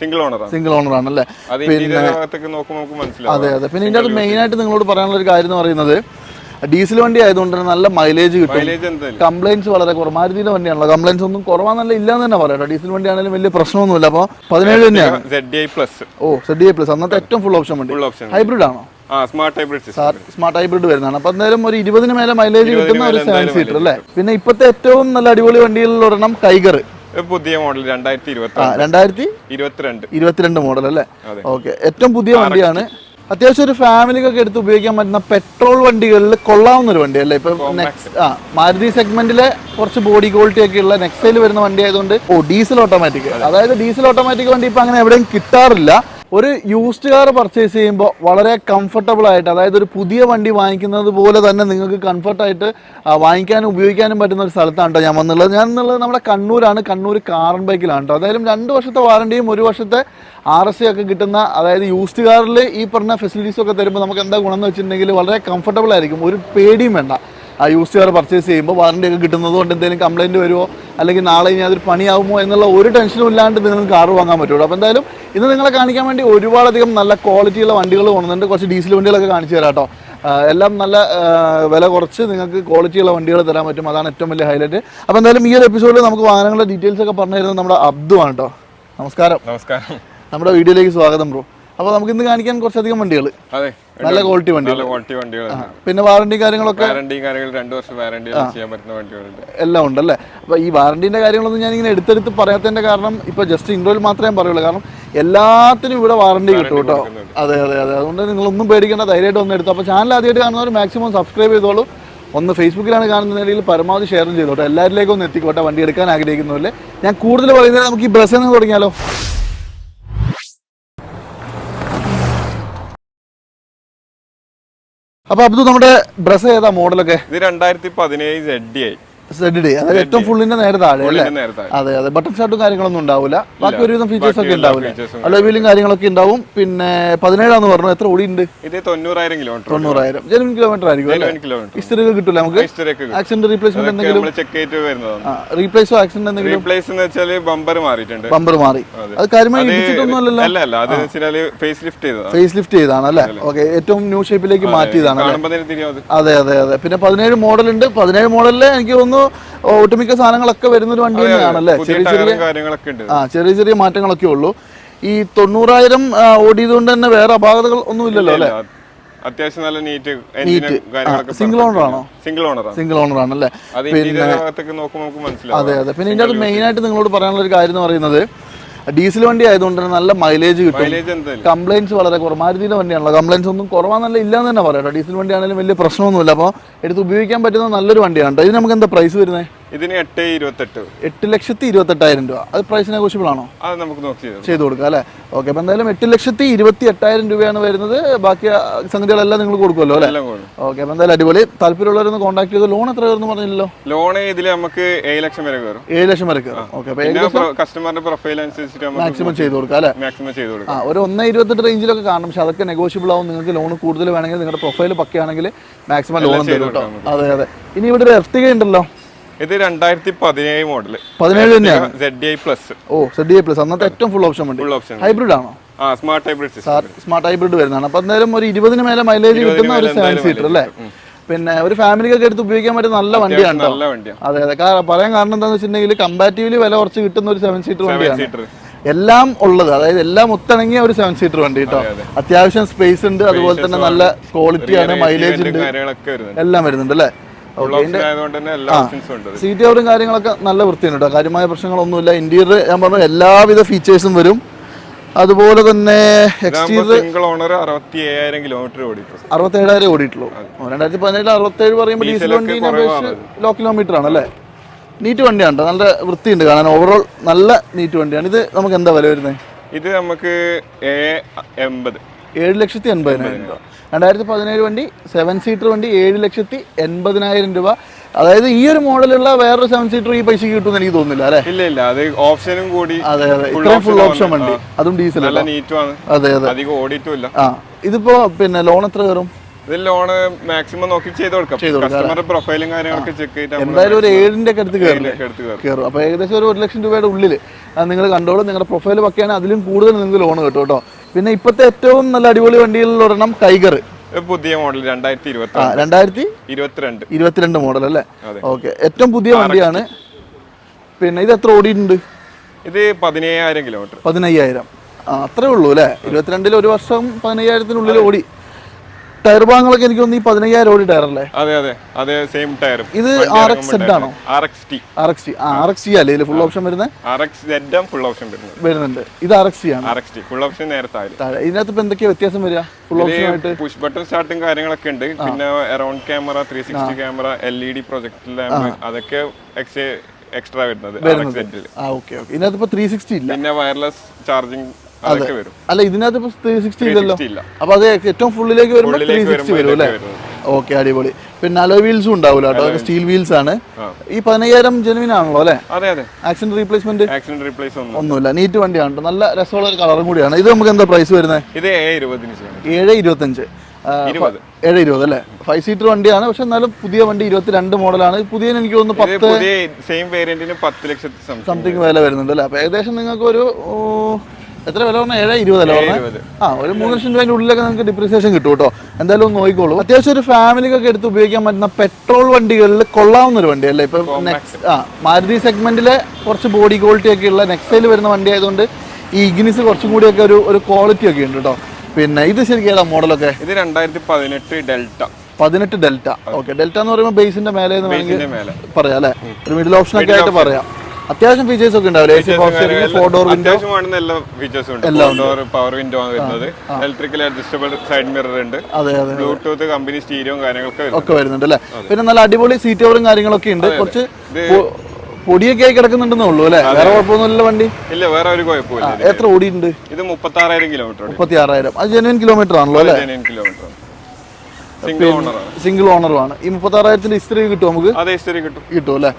Single ഓണറാണ് single owner ആണ് അല്ലേ പിന്നെ അതെ അതെ. പിന്നെ ഇതിന്റെ അത് മെയിനായിട്ട് നിങ്ങളോട് പറയാനുള്ള ഒരു കാര്യം എന്ന് പറയുന്നത് ഡീസൽ വണ്ടി ആയതുകൊണ്ട് തന്നെ നല്ല മൈലേജ് കിട്ടും. കംപ്ലൈൻസ് വളരെ കുറവ്. മാരുതിയുടെ വണ്ടിയാണല്ലോ. കംപ്ലൈൻസ് ഒന്നും കുറവാന്നല്ല ഇല്ലാന്ന് തന്നെ പറയാം ഡീസൽ വണ്ടി ആണെങ്കിലും വലിയ പ്രശ്നമൊന്നുമില്ല. അപ്പോൾ പതിനേഴ് തന്നെയാണ്. ഓ സെഡ് പ്ലസ് അന്നത്തെ ഏറ്റവും ഫുൾ ഓപ്ഷൻ വണ്ടി. ഹൈബ്രിഡ് ആണോ? സ്മാർട്ട് ഹൈബ്രിഡ് സ്മാർട്ട് ഹൈബ്രിഡ് വരുന്നതാണ്. അപ്പൊ എന്തായാലും ഒരു ഇരുപതിന് മേലെ മൈലേജ് കിട്ടുന്ന ഒരു സെവൻ സീറ്റർ അല്ലേ? പിന്നെ ഇപ്പോഴത്തെ ഏറ്റവും നല്ല അടിപൊളി വണ്ടികളിൽ ഒരെണ്ണം കൈഗർ പുതിയ മോഡൽ രണ്ടായിരത്തി രണ്ടായിരത്തി ഇരുപത്തിരണ്ട്. ഇരുപത്തിരണ്ട് മോഡൽ അല്ലേ. ഓക്കെ ഏറ്റവും പുതിയ വണ്ടിയാണ്. അത്യാവശ്യം ഒരു ഫാമിലിക്കൊക്കെ എടുത്ത് ഉപയോഗിക്കാൻ പറ്റുന്ന പെട്രോൾ വണ്ടികളിൽ കൊള്ളാവുന്ന ഒരു വണ്ടി അല്ലേ ഇപ്പൊ നെക്സ്റ്റ് ആ മാരുതി സെഗ്മെന്റിലെ കുറച്ച് ബോഡി ക്വാളിറ്റി ഒക്കെ ഉള്ള നെക്സയിൽ വരുന്ന വണ്ടി ആയതുകൊണ്ട് ഓ ഡീസൽ ഓട്ടോമാറ്റിക് അതായത് ഡീസൽ ഓട്ടോമാറ്റിക് വണ്ടി ഇപ്പൊ അങ്ങനെ എവിടെയും കിട്ടാറില്ല. ഒരു യൂസ്ഡ് കാർ പർച്ചേസ് ചെയ്യുമ്പോൾ വളരെ കംഫർട്ടബിൾ ആയിട്ട് അതായത് ഒരു പുതിയ വണ്ടി വാങ്ങിക്കുന്നത് പോലെ തന്നെ നിങ്ങൾക്ക് കംഫർട്ടായിട്ട് വാങ്ങിക്കാനും ഉപയോഗിക്കാനും പറ്റുന്ന ഒരു സ്ഥലത്താണ് കേട്ടോ ഞാൻ വന്നുള്ളത് ഞാൻ എന്നുള്ളത് നമ്മുടെ കണ്ണൂരാണ്. കണ്ണൂർ കാറൻ ബൈക്കിലാണ് കേട്ടോ അതായാലും രണ്ട് വർഷത്തെ വാറണ്ടിയും ഒരു വർഷത്തെ ആർ എസ് ഒക്കെ കിട്ടുന്ന അതായത് യൂസ്ഡ് കാറിൽ ഈ പറഞ്ഞ ഫെസിലിറ്റീസ് ഒക്കെ തരുമ്പോൾ നമുക്ക് എന്താ ഗുണം എന്ന് വെച്ചിട്ടുണ്ടെങ്കിൽ വളരെ കംഫർട്ടബിൾ ആയിരിക്കും. ഒരു പേടിയും വേണ്ട. ആ യൂസ് കാർ പർച്ചേസ് ചെയ്യുമ്പോൾ വാറണ്ടി ഒക്കെ കിട്ടുന്നത് കൊണ്ട് എന്തെങ്കിലും കംപ്ലൈന്റ് വരുമോ അല്ലെങ്കിൽ നാളെ ഇനി അതൊരു പണിയാവുമോ എന്നുള്ള ഒരു ടെൻഷനും ഇല്ലാണ്ട് നിങ്ങൾക്ക് കാർ വാങ്ങാൻ പറ്റുള്ളൂ. അപ്പോൾ എന്തായാലും ഇത് നിങ്ങളെ കാണിക്കാൻ വേണ്ടി ഒരുപാടധികം നല്ല ക്വാളിറ്റിയുള്ള വണ്ടികൾ കൊണ്ടുവന്നിട്ട് കുറച്ച് ഡീസൽ വണ്ടികളൊക്കെ കാണിച്ചു തരാം കേട്ടോ. എല്ലാം നല്ല വില കുറച്ച് നിങ്ങൾക്ക് ക്വാളിറ്റിയുള്ള വണ്ടികൾ തരാൻ പറ്റും. അതാണ് ഏറ്റവും വലിയ ഹൈലൈറ്റ് അപ്പോൾ എന്തായാലും ഈ ഒരു എപ്പിസോഡിൽ നമുക്ക് വാഹനങ്ങളുടെ ഡീറ്റെയിൽസ് ഒക്കെ പറഞ്ഞു തരുന്നത് നമ്മുടെ അബ്ദു ആണ് കേട്ടോ. നമസ്കാരം. നമസ്കാരം. നമ്മുടെ വീഡിയോയിലേക്ക് സ്വാഗതം ബ്രോ അപ്പോൾ നമുക്ക് ഇന്ന് കാണിക്കാൻ കുറച്ചധികം വണ്ടികൾ. നല്ല ക്വാളിറ്റി വണ്ടി നല്ല ക്വാളിറ്റി വണ്ടികളാണ് പിന്നെ വാറണ്ടി കാര്യങ്ങളൊക്കെ? വാറണ്ടിയും കാര്യങ്ങൾ രണ്ടു വർഷം വാറണ്ടി ചെയ്യാൻ പറ്റുന്ന വണ്ടികളുണ്ട്. എല്ലാം ഉണ്ട് അല്ലേ? അപ്പോൾ ഈ വാറണ്ടിന്റെ കാര്യങ്ങളൊന്നും ഞാൻ ഇങ്ങനെ എടുത്തെടുത്ത് പറയാത്തതിന്റെ കാരണം ഇപ്പോൾ ജസ്റ്റ് ഇൻഡോയിൽ മാത്രമേ പറയുള്ളൂ. കാരണം എല്ലാത്തിനും ഇവിടെ വാറണ്ടി കിട്ടും കേട്ടോ. അതെ അതെ അതെ. അതുകൊണ്ട് നിങ്ങളൊന്നും പേടിക്കേണ്ട ധൈര്യമായിട്ട് ഒന്ന് എടുത്തു. അപ്പോൾ ചാനൽ ആദ്യമായിട്ട് കാണുന്നവർ മാക്സിമം സബ്സ്ക്രൈബ് ചെയ്തോളൂ. ഒന്ന് ഫേസ്ബുക്കിലാണ് കാണുന്നതിൽ പരമാവധി ഷെയറും ചെയ്തോട്ടെ. എല്ലാവരിലേക്കും ഒന്ന് എത്തിക്കോട്ടെ. വണ്ടി എടുക്കാൻ ആഗ്രഹിക്കുന്നവരിൽ ഞാൻ കൂടുതൽ പറയുന്നത് നമുക്ക് ഈ ബ്രസ്സിൽ നിന്ന് തുടങ്ങിയാലോ? അപ്പോൾ അബ്ദു നമ്മുടെ ബ്രസ് ഏതാ മോഡലൊക്കെ ഇത് രണ്ടായിരത്തി പതിനേഴ് ജഡ്ഡി ഡി ഐ സെഡ് ഡേ അതായത് ഏറ്റവും ഫുള്ളിന്റെ നേരെ താഴെ അല്ലേ? അതെ അതെ. ബട്ടൺ ഷർട്ടും കാര്യങ്ങളൊന്നും ഉണ്ടാവില്ല ബാക്കി ഒരുവിധം ഫീച്ചേഴ്സ് ഒക്കെ ഉണ്ടാവില്ല features കാര്യങ്ങളൊക്കെ ഉണ്ടാവും. പിന്നെ പതിനേഴാന്ന് പറഞ്ഞു? എത്ര ഓടി ഉണ്ട് തൊണ്ണൂറായിരം കിലോമീറ്റർ തൊണ്ണൂറായിരം. ജനുവൻ കിലോമീറ്റർ ആയിരിക്കും ഹിസ്റ്ററികൾ കിട്ടില്ല നമുക്ക്? ആക്സിഡന്റ് റീപ്ലേസ്മെന്റ് എന്തെങ്കിലും? റീപ്ലേസോ ആക്സിഡന്റ് എന്തെങ്കിലും? റീപ്ലേസ് എന്ന് വെച്ചാൽ ബമ്പർ മാറിയിട്ടുണ്ട്. ബമ്പർ മാറി. അത്. കാര്യമായി ഇടിച്ചിട്ടൊന്നും അല്ലല്ലോ? അല്ല അത് ഫേസ് ലിഫ്റ്റ് ചെയ്തതാണ്. ഫേസ് ലിഫ്റ്റ് ചെയ്താണ് അല്ലേ ഓക്കെ ഏറ്റവും ന്യൂ ഷേപ്പിലേക്ക് മാറ്റിയതാണ് അതെ. അതെ അതെ പിന്നെ പതിനേഴ് മോഡൽ ഉണ്ട്. പതിനേഴ് മോഡലിൽ എനിക്ക് തോന്നുന്നു ഒട്ടുമിക്ക സാധനങ്ങളൊക്കെ വരുന്ന ഒരു വണ്ടി തന്നെയാണല്ലേ? ചെറിയ ചെറിയ ആ ചെറിയ ചെറിയ മാറ്റങ്ങളൊക്കെ ഉള്ളൂ. ഈ തൊണ്ണൂറായിരം ഓടിയതുകൊണ്ട് തന്നെ വേറെ അപാകതകൾ ഒന്നും ഇല്ലല്ലോ അല്ലേ? അത്യാവശ്യം നല്ല നീറ്റ് സിംഗിൾ ഓണർ ആണോ? സിംഗിൾ ഓണർ സിംഗിൾ ഓണർ ആണല്ലേ? പിന്നെ അതെ അതെ. പിന്നെ ഇതിന്റെ അത് മെയിനായിട്ട് നിങ്ങളോട് പറയാനുള്ള ഒരു കാര്യം എന്ന് പറയുന്നത് ഡീസൽ വണ്ടി ആയതുകൊണ്ട് തന്നെ നല്ല മൈലേജ് കിട്ടും. കംപ്ലൈൻസ് വളരെ കുറവ്. മാരുതിയുടെ വണ്ടിയാണല്ലോ. കംപ്ലൈൻസ് ഒന്നും കുറവാന്നല്ല ഇല്ലാന്ന് തന്നെ പറയാം ഡീസൽ വണ്ടി ആണെങ്കിലും വലിയ പ്രശ്നമൊന്നുമില്ല. അപ്പോൾ എടുത്ത് ഉപയോഗിക്കാൻ പറ്റുന്ന നല്ലൊരു വണ്ടിയാണ് കേട്ടോ. ഇതിന് നമുക്ക് എന്താ പ്രൈസ് വരുന്നത്? ഇതിന് എട്ട് ഇരുപത്തെട്ട്. എട്ട് ലക്ഷത്തി ഇരുപത്തെട്ടായിരം രൂപ. അത് പ്രൈസ് നെഗോഷ്യബിൾ ആണോ? അത് നമുക്ക് നോക്കി ചെയ്തു കൊടുക്കാം. അല്ലേ? ഓക്കെ അപ്പോൾ എന്തായാലും എട്ട് ലക്ഷത്തി ഇരുപത്തി എട്ടായിരം രൂപയാണ് വരുന്നത്. ബാക്കി സംഗതികളെല്ലാം നിങ്ങൾ കൊടുക്കുമല്ലോ അല്ലേ? ഓക്കെ അപ്പോൾ എന്തായാലും അടിപൊളി. താല്പര്യമുള്ളവരൊന്ന് കോൺടാക്ട് ചെയ്ത്? ലോൺ എത്ര വരുന്നു പറഞ്ഞില്ലല്ലോ? ലോൺ ഇതിൽ നമുക്ക് ഏഴ് ലക്ഷം വരെ കയറും. ഏഴ് ലക്ഷം വരെ കയറും. ഓക്കെ പിന്നെ കസ്റ്റമറിന്റെ പ്രൊഫൈൽ അനുസരിച്ചിട്ട് മാക്സിമം ചെയ്തു കൊടുക്കാം അല്ലേ? മാക്സിമം ചെയ്തു കൊടുക്കാം. ഒരു ഒന്ന് ഇരുപത്തെട്ട് റേഞ്ചിലൊക്കെ കാണും. പക്ഷെ അതൊക്കെ നെഗോഷ്യബിൾ ആവും. നിങ്ങൾക്ക് ലോൺ കൂടുതൽ വേണമെങ്കിൽ നിങ്ങളുടെ പ്രൊഫൈൽ പക്കയാണെങ്കിൽ മാക്സിമം ലോൺ തരും കേട്ടോ. അതെ അതെ. ഇനി ഇവിടെ ഒരു എർത്തിക ഉണ്ടല്ലോ. ഇത് രണ്ടായിരത്തി പതിനേഴ് മോഡൽ പതിനേഴ് തന്നെയാണ് സെഡ് ഐ പ്ലസ് ഓ സെഡ് ഐ പ്ലസ് അന്നത്തെ ഏറ്റവും ഫുൾ ഓപ്ഷൻ ഉണ്ട് ഫുൾ ഓപ്ഷൻ ഹൈബ്രിഡ് ആണോ? ആ സ്മാർട്ട് ഹൈബ്രിഡ് സ്മാർട്ട് ഹൈബ്രിഡ് വരുന്നതാണ്. അപ്പൊ എന്തായാലും ഒരു ഇരുപതിന് മേലെ മൈലേജ് കിട്ടുന്ന ഒരു സെവൻ സീറ്റർ അല്ലേ? പിന്നെ ഒരു ഫാമിലിക്കൊക്കെ എടുത്ത് ഉപയോഗിക്കാൻ പറ്റുന്ന നല്ല വണ്ടിയാണ് അതെ അതെ. പറയാൻ കാരണം എന്താണെന്ന് വെച്ചിട്ടുണ്ടെങ്കിൽ കമ്പാറ്റീവ്ലി വില കുറച്ച് കിട്ടുന്ന ഒരു സെവൻ സീറ്റർ വണ്ടിയാണ്. എല്ലാം ഉള്ളത് അതായത് എല്ലാം ഒത്തിണങ്ങിയ ഒരു സെവൻ സീറ്റർ വണ്ടി കേട്ടോ അത്യാവശ്യം സ്പേസ് ഉണ്ട് അതുപോലെ തന്നെ നല്ല ക്വാളിറ്റിയാണ് മൈലേജ് ഉണ്ട്. എല്ലാം വരുന്നുണ്ട് അല്ലേ? സീറ്റ് കവറും കാര്യങ്ങളൊക്കെ നല്ല വൃത്തിയാണ് കേട്ടോ. കാര്യമായ പ്രശ്നങ്ങളൊന്നുമില്ല. ഇന്റീരിയർ ഞാൻ പറഞ്ഞ എല്ലാവിധ ഫീച്ചേഴ്സും വരും. അതുപോലെ തന്നെ സിംഗിൾ ഓണർ അറുപത്തി ഏഴായിരം കിലോമീറ്റർ ഓടിക്കും അറുപത്തേഴായിരം ഓടിയിട്ടുള്ളൂ. രണ്ടായിരത്തി പതിനേഴ് അറുപത്തി ഏഴ് പറയുമ്പോൾ ഡീസൽ വണ്ടീനെ. അപേക്ഷിച്ച് ലോ കിലോമീറ്റർ ആണ് അല്ലേ? നീറ്റ് വണ്ടിയാണ്. നല്ല വൃത്തിയുണ്ട് കാണാൻ. ഓവറോൾ നല്ല നീറ്റ് വണ്ടിയാണ്. ഇത് നമുക്ക് എന്താ വില വരുന്നത്? ഇത് നമുക്ക് എൺപത്. ഏഴ് ലക്ഷത്തി എൺപതിനായിരം രൂപ. രണ്ടായിരത്തി പതിനേഴ് വണ്ടി സെവൻ സീറ്റർ വണ്ടി ഏഴ് ലക്ഷത്തി എൺപതിനായിരം രൂപ. അതായത് ഈ ഒരു മോഡലുള്ള വേറൊരു സെവൻ സീറ്റർ ഈ പൈസക്ക് കിട്ടുമെന്ന് എനിക്ക് തോന്നുന്നില്ല അല്ലേ? ഇല്ല ഇല്ല. അത് ഓപ്ഷനും കൂടി അതെ അതെ. ഇത്രയും ഫുൾ ഓപ്ഷൻ വണ്ടി. അതും ഡീസൽ അതെ അതെ. അധികം ഓടിയിട്ടില്ല ആ. ഇതിപ്പോ പിന്നെ ലോൺ എത്ര കയറും? ഇതിൽ ലോണ് മാക്സിമം നോക്കി ചെയ്ത് കൊടുക്കാം. കസ്റ്റമറുടെ പ്രൊഫൈലും കാര്യങ്ങളൊക്കെ ചെക്ക് ചെയ്തിട്ട് എന്തായാലും ഒരു ഏഴിന്റെ ഒക്കെ അടുത്ത് കയറും. കയറും. അപ്പോൾ ഏകദേശം ഒരു ഒരു ലക്ഷം രൂപയുടെ ഉള്ളിൽ നിങ്ങൾ കണ്ടോളൂ. നിങ്ങളുടെ പ്രൊഫൈൽ പക്കയാണ് അതിലും കൂടുതൽ നിങ്ങൾക്ക് ലോൺ കിട്ടും കേട്ടോ. പിന്നെ ഇപ്പോഴത്തെ ഏറ്റവും നല്ല അടിപൊളി വണ്ടികളിൽ ഒരെണ്ണം ടൈഗർ പുതിയ മോഡൽ രണ്ടായിരത്തി ഇരുപത്തി രണ്ടായിരത്തി ഇരുപത്തിരണ്ട്. ഇരുപത്തിരണ്ട് മോഡൽ അല്ലേ. ഓക്കെ ഏറ്റവും പുതിയ വണ്ടിയാണ്. പിന്നെ ഇത് എത്ര ഓടിയിട്ടുണ്ട്? ഇത് പതിനയ്യായിരം കിലോമീറ്റർ പതിനയ്യായിരം. അത്രേ ഉള്ളൂ അല്ലേ? ഇരുപത്തിരണ്ടിൽ ഒരു വർഷം പതിനയ്യായിരത്തിനുള്ളിൽ ഓടി. ടയർ ഭാഗങ്ങളൊക്കെ എനിക്ക് തോന്നുന്നു ഈ പതിനയ്യായിരം ഓടി ടയർ അല്ലേ അതെ അതെ. അതെ സെയിം ടയർ ഇത് ആർ എക്സ് സെഡ് ആണോ? R X T R X T ആ ആർ എക്സ് ടി അല്ലേ? ഇതിൽ ഫുൾ ഓപ്ഷൻ വരുന്നത് R X Z full option വരുന്നത്. വരുന്നുണ്ട്. ഇത് ആർ എക്സ് ടി ആണ്. R X T full option നേരത്തെ ആയാലും താഴെ. ഇതിനകത്ത് ഇപ്പൊ എന്തൊക്കെയാ വ്യത്യാസം വരിക? ഫുൾ ഓപ്ഷൻ ആയിട്ട് പുഷ് ബട്ടൺ സ്റ്റാർട്ടും കാര്യങ്ങളൊക്കെ ഉണ്ട്. പിന്നെ around camera three sixty camera L E D project lamp അതൊക്കെ എക്സ്ട്രാ വരുന്നത് ഇതിനകത്ത് ഇപ്പൊ ത്രീ സിക്സ്റ്റി ഇല്ല. പിന്നെ വയർലെസ് ചാർജിങ് അതൊക്കെ വരും. അല്ല ഇതിനകത്ത് ഇപ്പൊ ത്രീ സിക്സ്റ്റി ഇല്ലല്ലോ. 360 ഇല്ല. അപ്പൊ അത് ഏറ്റവും ഫുള്ളിലേക്ക് വരുമ്പോൾ ത്രീ സിക്സ്റ്റി വരും അല്ലേ? ഓക്കെ അടിപൊളി. പിന്നെ അലോ വീൽസും ഉണ്ടാവില്ല കേട്ടോ. സ്റ്റീൽ വീൽസ് ആണ്. ഈ പതിനയ്യായിരം ജെനുവിൻ ആണല്ലോ അല്ലേ? ആക്സിഡന്റ് റീപ്ലേസ്മെന്റ് ആക്സിഡന്റ് റീപ്ലേസ് ഒന്നുമില്ല. നീറ്റ് വണ്ടിയാണ്. നല്ല രസമുള്ള ഒരു കളറും കൂടിയാണ്. ഇത് നമുക്ക് എന്താ പ്രൈസ് വരുന്നത്? ഇത് ഏഴ് ഇരുപത്തഞ്ച് അഞ്ച് ഏഴ് ഇരുപത്. അല്ലേ? ഫൈവ് സീറ്റർ വണ്ടിയാണ്. പക്ഷെ എന്നാലും പുതിയ വണ്ടി ഇരുപത്തിരണ്ട് മോഡലാണ്. പുതിയ എനിക്ക് തോന്നുന്നു പത്ത് സെയിം വേരിയന്റിന് പത്ത് ലക്ഷത്തി സംതിങ് വില വരുന്നുണ്ട് അല്ലേ? അപ്പൊ ഏകദേശം നിങ്ങൾക്ക് ഒരു എത്ര വില പറഞ്ഞാൽ ഏഴ് ഇരുപതല്ലേ പറഞ്ഞത് ആ ഒരു മൂന്ന് ലക്ഷം രൂപയുടെ ഉള്ളിലൊക്കെ നിങ്ങൾക്ക് ഡിപ്രിസിയേഷൻ കിട്ടും കേട്ടോ. എന്തായാലും ഒന്ന് നോക്കിക്കോളൂ. അത്യാവശ്യം ഒരു ഫാമിലിക്കൊക്കെ എടുത്ത് ഉപയോഗിക്കാൻ പറ്റുന്ന പെട്രോൾ വണ്ടികളിൽ കൊള്ളാവുന്ന ഒരു വണ്ടിയല്ലേ? ഇപ്പൊ നെക്സ്റ്റ് ആ മാരുതി സെഗ്മെന്റിലെ കുറച്ച് ബോഡി ക്വാളിറ്റി ഒക്കെ ഉള്ള നെക്സയിൽ വരുന്ന വണ്ടി ആയതുകൊണ്ട് ഈ ഇഗ്നിസ് കുറച്ചും കൂടിയൊക്കെ ഒരു ഒരു ക്വാളിറ്റി ഒക്കെ ഉണ്ട് കേട്ടോ. പിന്നെ ഇത് ശരിക്കും ഏതാ മോഡലൊക്കെ? ഇത് രണ്ടായിരത്തി പതിനെട്ട് ഡെൽറ്റ. പതിനെട്ട് ഡെൽറ്റ. ഓക്കെ ഡെൽറ്റ എന്ന് പറയുമ്പോൾ ബേസിന്റെ മേലെ പറയാം അല്ലെ? ഒരു മിഡിൽ ഓപ്ഷൻ ഒക്കെ ആയിട്ട് പറയാം. അത്യാവശ്യം ഫീച്ചേഴ്സ് ഒക്കെ ഉണ്ടാവില്ലേ? ഫോർ ഡോർ വിൻഡോ എല്ലാ ഫീച്ചേഴ്സും ഉണ്ട്. പവർ വിൻഡോ ആണ് വരുന്നത്. ഇലക്ട്രിക്കൽ അഡ്ജസ്റ്റബിൾ സൈഡ് മിറർ ഉണ്ട്. അതെ അതെ ബ്ലൂടൂത്ത് കമ്പനി സ്റ്റീരിയോയും കാര്യങ്ങളൊക്കെ ഒക്കെ വരുന്നുണ്ട് അല്ലേ? പിന്നെ നല്ല അടിപൊളി സീറ്റ് കവറും കാര്യങ്ങളൊക്കെ ഉണ്ട്. കുറച്ച് പൊടിയൊക്കെ ആയി കിടക്കുന്നുണ്ടെന്നേ ഉള്ളൂ അല്ലേ? വേറെ കുഴപ്പമൊന്നുമില്ല വണ്ടി? ഇല്ല വേറെ ഒരു കുഴപ്പമില്ല എത്ര ഓടിയിട്ടുണ്ട്? ഇത് മുപ്പത്തി ആറായിരം കിലോമീറ്റർ മുപ്പത്തി ആറായിരം അത് ജനുവൻ കിലോമീറ്റർ ആണല്ലോ അല്ലേ? കിലോമീറ്റർ സിംഗിൾ ഓണറുമാണ് ഈ മുപ്പത്തി ആറായിരത്തിന്റെ ഇസ്ത്രി കിട്ടും നമുക്ക് ഹിസ്റ്ററി കിട്ടും. അല്ലെ?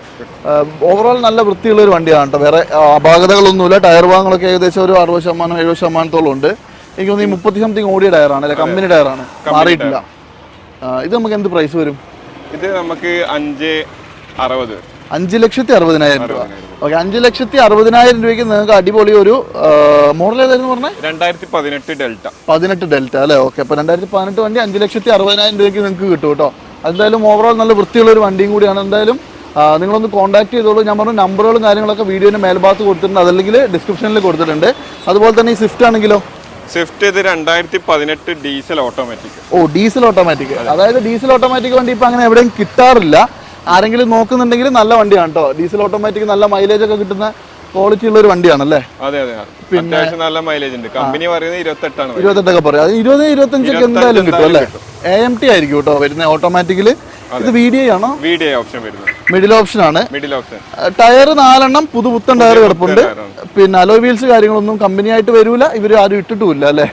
ഓവറോൾ നല്ല വൃത്തിയുള്ള ഒരു വണ്ടിയാണ് കേട്ടോ. വേറെ അപാകതകളൊന്നുമില്ല. ടയർ ഭാഗങ്ങളൊക്കെ ഏകദേശം ഒരു അറുപത് ശതമാനം എഴുപത് ശതമാനത്തോളം ഉണ്ട്. എനിക്ക് തോന്നുന്നു ഈ മുപ്പത്തി സംതിങ് ഓടിയ ടയറാണ് അല്ലെ? കമ്പനി ടയറാണ് മാറിയിട്ടില്ല. ഇത് നമുക്ക് എന്ത് പ്രൈസ് വരും? ഇത് നമുക്ക് അഞ്ച് അറുപത്. അഞ്ച് ലക്ഷത്തി അറുപതിനായിരം രൂപ. ഓക്കെ അഞ്ച് ലക്ഷത്തി അറുപതിനായിരം രൂപയ്ക്ക് നിങ്ങൾക്ക് അടിപൊളി ഒരു മോഡൽ ഏതായിരുന്നു പറഞ്ഞത് രണ്ടായിരത്തി പതിനെട്ട് ഡെൽറ്റ. പതിനെട്ട് ഡെൽറ്റ അല്ലേ? ഓക്കെ അപ്പോൾ രണ്ടായിരത്തി പതിനെട്ട് വണ്ടി അഞ്ച് ലക്ഷത്തി അറുപതിനായിരം രൂപയ്ക്ക് നിങ്ങൾക്ക് കിട്ടും കേട്ടോ. എന്തായാലും ഓവറോൾ നല്ല വൃത്തിയുള്ള ഒരു വണ്ടിയും കൂടിയാണ്. എന്തായാലും നിങ്ങളൊന്ന് കോൺടാക്ട് ചെയ്തോളൂ. ഞാൻ പറഞ്ഞു നമ്പറുകളും കാര്യങ്ങളൊക്കെ വീഡിയോയുടെ മേൽഭാഗത്ത് കൊടുത്തിട്ടുണ്ട്. അതല്ലെങ്കിൽ ഡിസ്ക്രിപ്ഷനിൽ കൊടുത്തിട്ടുണ്ട്. അതുപോലെ തന്നെ ഈ സ്വിഫ്റ്റ് ആണെങ്കിലോ? സ്വിഫ്റ്റ് ഇത് രണ്ടായിരത്തി പതിനെട്ട് ഡീസൽ ഓട്ടോമാറ്റിക് ഓ ഡീസൽ ഓട്ടോമാറ്റിക് അതായത് ഡീസൽ ഓട്ടോമാറ്റിക് വണ്ടി ഇപ്പം അങ്ങനെ എവിടെയും കിട്ടാറില്ല. ആരെങ്കിലും നോക്കുന്നുണ്ടെങ്കിൽ നല്ല വണ്ടിയാണ് കേട്ടോ ഡീസൽ ഓട്ടോമാറ്റിക് നല്ല മൈലേജ് ഒക്കെ കിട്ടുന്ന ക്വാളിറ്റി ഉള്ള ഒരു വണ്ടിയാണല്ലേ അതെ അതെ നല്ല മൈലേജ് ഉണ്ട്. കമ്പനി പറയുന്നത് ഇരുപത്തെട്ടാണ്. ഇരുപത്തെട്ടൊക്കെ പറയാം. അത് ഇരുപത് ഇരുപത്തഞ്ചൊക്കെ എന്തായാലും കിട്ടും അല്ലേ? എ എം ടി ആയിരിക്കും കേട്ടോ വരുന്ന ഓട്ടോമാറ്റിക്കൽ ഇത് വി ഡി ഐ ആണോ? വി ഡി ഐ ഓപ്ഷൻ വരുന്നത്. മിഡിൽ ഓപ്ഷൻ ആണ്. മിഡിൽ ഓപ്ഷൻ ടയർ നാലെണ്ണം പുതുപുത്തൻ ടയർ കിടപ്പുണ്ട്. പിന്നെ അലോ വീൽസ് കാര്യങ്ങളൊന്നും കമ്പനി ആയിട്ട് വരൂല. ഇവർ ആരും ഇട്ടിട്ടുമില്ല അല്ലേ?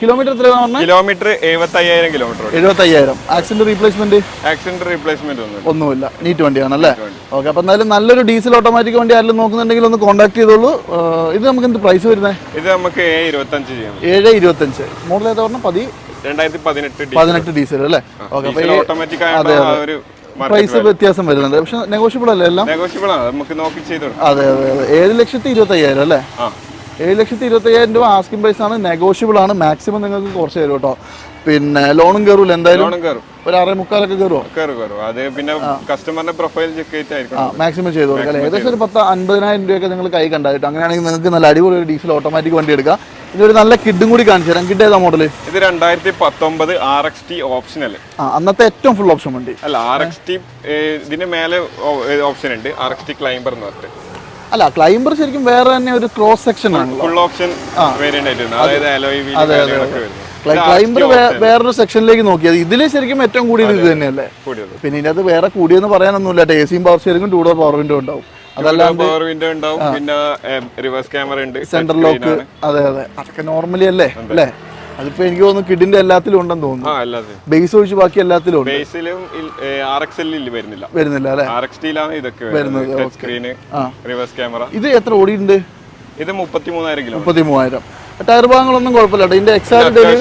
കിലോമീറ്റർ കിലോമീറ്റർ എഴുപത്തയ്യായിരം കിലോമീറ്റർ എഴുപത്തയ്യായിരം. ആക്സിഡന്റ് റീപ്ലേസ്മെന്റ് ആക്സിഡന്റ് റീപ്ലേസ്മെന്റ് ഒന്നും ഒന്നുമില്ല. നീറ്റ് വണ്ടിയാണ് അല്ലേ ഓക്കെ അപ്പൊ എന്തായാലും നല്ലൊരു ഡീസൽ ഓട്ടോമാറ്റിക് വണ്ടി ആരെങ്കിലും നോക്കുന്നുണ്ടെങ്കിൽ ഒന്ന് കോൺടാക്ട് ചെയ്തോളൂ. ഇത് നമുക്ക് എന്ത് പ്രൈസ് വരുന്നത് ഇത് നമുക്ക് എ ഇരുപത്തഞ്ച് ചെയ്യാം. ഏഴ് ഇരുപത്തഞ്ച്. മോഡൽ ഏതാ പറഞ്ഞ? പതി രണ്ടായിരത്തി പതിനെട്ട് പതിനെട്ട് ഡീസൽ അല്ലേ? ഓക്കെ ഓട്ടോമാറ്റിക് ആയപ്പോൾ ഒരു പ്രൈസ് വ്യത്യാസം വരുന്നുണ്ട്. പക്ഷെ നെഗോഷ്യബിൾ അല്ലേ എല്ലാം? നെഗോഷ്യബിൾ ആണ്. നമുക്ക് നോക്കി ചെയ്തു അതെ അതെ അതെ. ഏഴ് ലക്ഷത്തി ഇരുപത്തി അയ്യായിരം അല്ലേ ഏഴ് ലക്ഷത്തി ഇരുപത്തയ്യായിരം രൂപ ആസ്കിംഗ് പ്രൈസ് ആണ്. നെഗോഷ്യബിൾ ആണ്. മാക്സിമം നിങ്ങൾക്ക് കുറച്ച് തരും കേട്ടോ. പിന്നെ ലോണും കയറൂല എന്തായാലും കയറും ഒരു അറേ മുക്കാലൊക്കെ കയറുമോ കയറും കയറും അത് പിന്നെ കസ്റ്റമറിന്റെ പ്രൊഫൈൽ ചെക്ക് മാക്സിമം ചെയ്ത് കൊടുക്കാം അല്ലേ? ഏകദേശം ഒരു പത്ത് അൻപതിനായിരം രൂപയൊക്കെ നിങ്ങൾ കൈ കണ്ടായിട്ട് അങ്ങനെയാണെങ്കിൽ നിങ്ങൾക്ക് നല്ല അടിപൊളി ഒരു ഡീസൽ ഓട്ടോമാറ്റിക് വണ്ടി എടുക്കാം. ഇതൊരു നല്ല കിഡും കൂടി കാണിച്ചു തരാം. കിഡ് ഏതാ മോഡൽ ഇത് രണ്ടായിരത്തി പത്തൊമ്പത് ആർ എക്സ് ടി ഓപ്ഷനൽ ആ അന്നത്തെ ഏറ്റവും ഫുൾ ഓപ്ഷൻ വണ്ടി. അല്ല ആർ എക്സ് ടി ഇതിന് മേലെ ഓപ്ഷൻ ഉണ്ട്. ആർ എക്സ് ടി ക്ലൈംബർ എന്ന് പറഞ്ഞിട്ട്. അല്ല ക്ലൈംബർ ശരിക്കും വേറെ തന്നെ ഒരു ക്രോസ് സെക്ഷൻ ക്ലൈംബർ വേറൊരു സെക്ഷനിലേക്ക് നോക്കിയത്. ഇതിൽ ശരിക്കും ഏറ്റവും കൂടിയത് ഇത് തന്നെയല്ലേ? പിന്നെ ഇതിനകത്ത് വേറെ കൂടിയെന്ന് പറയാനൊന്നുമില്ല. എ സിയും പവർ സ്റ്റിയറിംഗും ടൂ ഡോർ പവർ വിൻഡോ ഉണ്ടാവും. അതല്ല പവർ വിൻഡോ ഉണ്ടാവും. പിന്നെ റിവേഴ്സ് ക്യാമറ ഉണ്ട്. സെന്റർ ലോക്ക് അതെ അതെ. അതൊക്കെ നോർമലി അല്ലേ? അല്ലേ? അതിപ്പോ എനിക്ക് തോന്നുന്നു കിഡിന്റെ എല്ലാത്തിലും ഉണ്ടെന്ന് തോന്നുന്നു. ആ അല്ലാതെ ബേസ് ഒഴിച്ച് ബാക്കി എല്ലാത്തിലും ഉണ്ട്. ബേസിലും ആർ എക്സ് എല്ലിൽ വരുന്നില്ല. വരുന്നില്ല അല്ലേ? ആർ എക്സ് ടിയിലാണ് ഇതൊക്കെ വരുന്നത്. ടച്ച് സ്ക്രീന് ആ. റിവേഴ്സ് ക്യാമറ ഇത് എത്ര ഓടിയിട്ടുണ്ട്? ഇത് മുപ്പത്തി മൂന്നായിരം കിലോ മുപ്പത്തി മൂവായിരം ടയർ ഭാഗങ്ങളൊന്നും കുഴപ്പമില്ല. കേട്ടോ ഇതിന്റെ എക്സാക്ട് ഡെലിവറി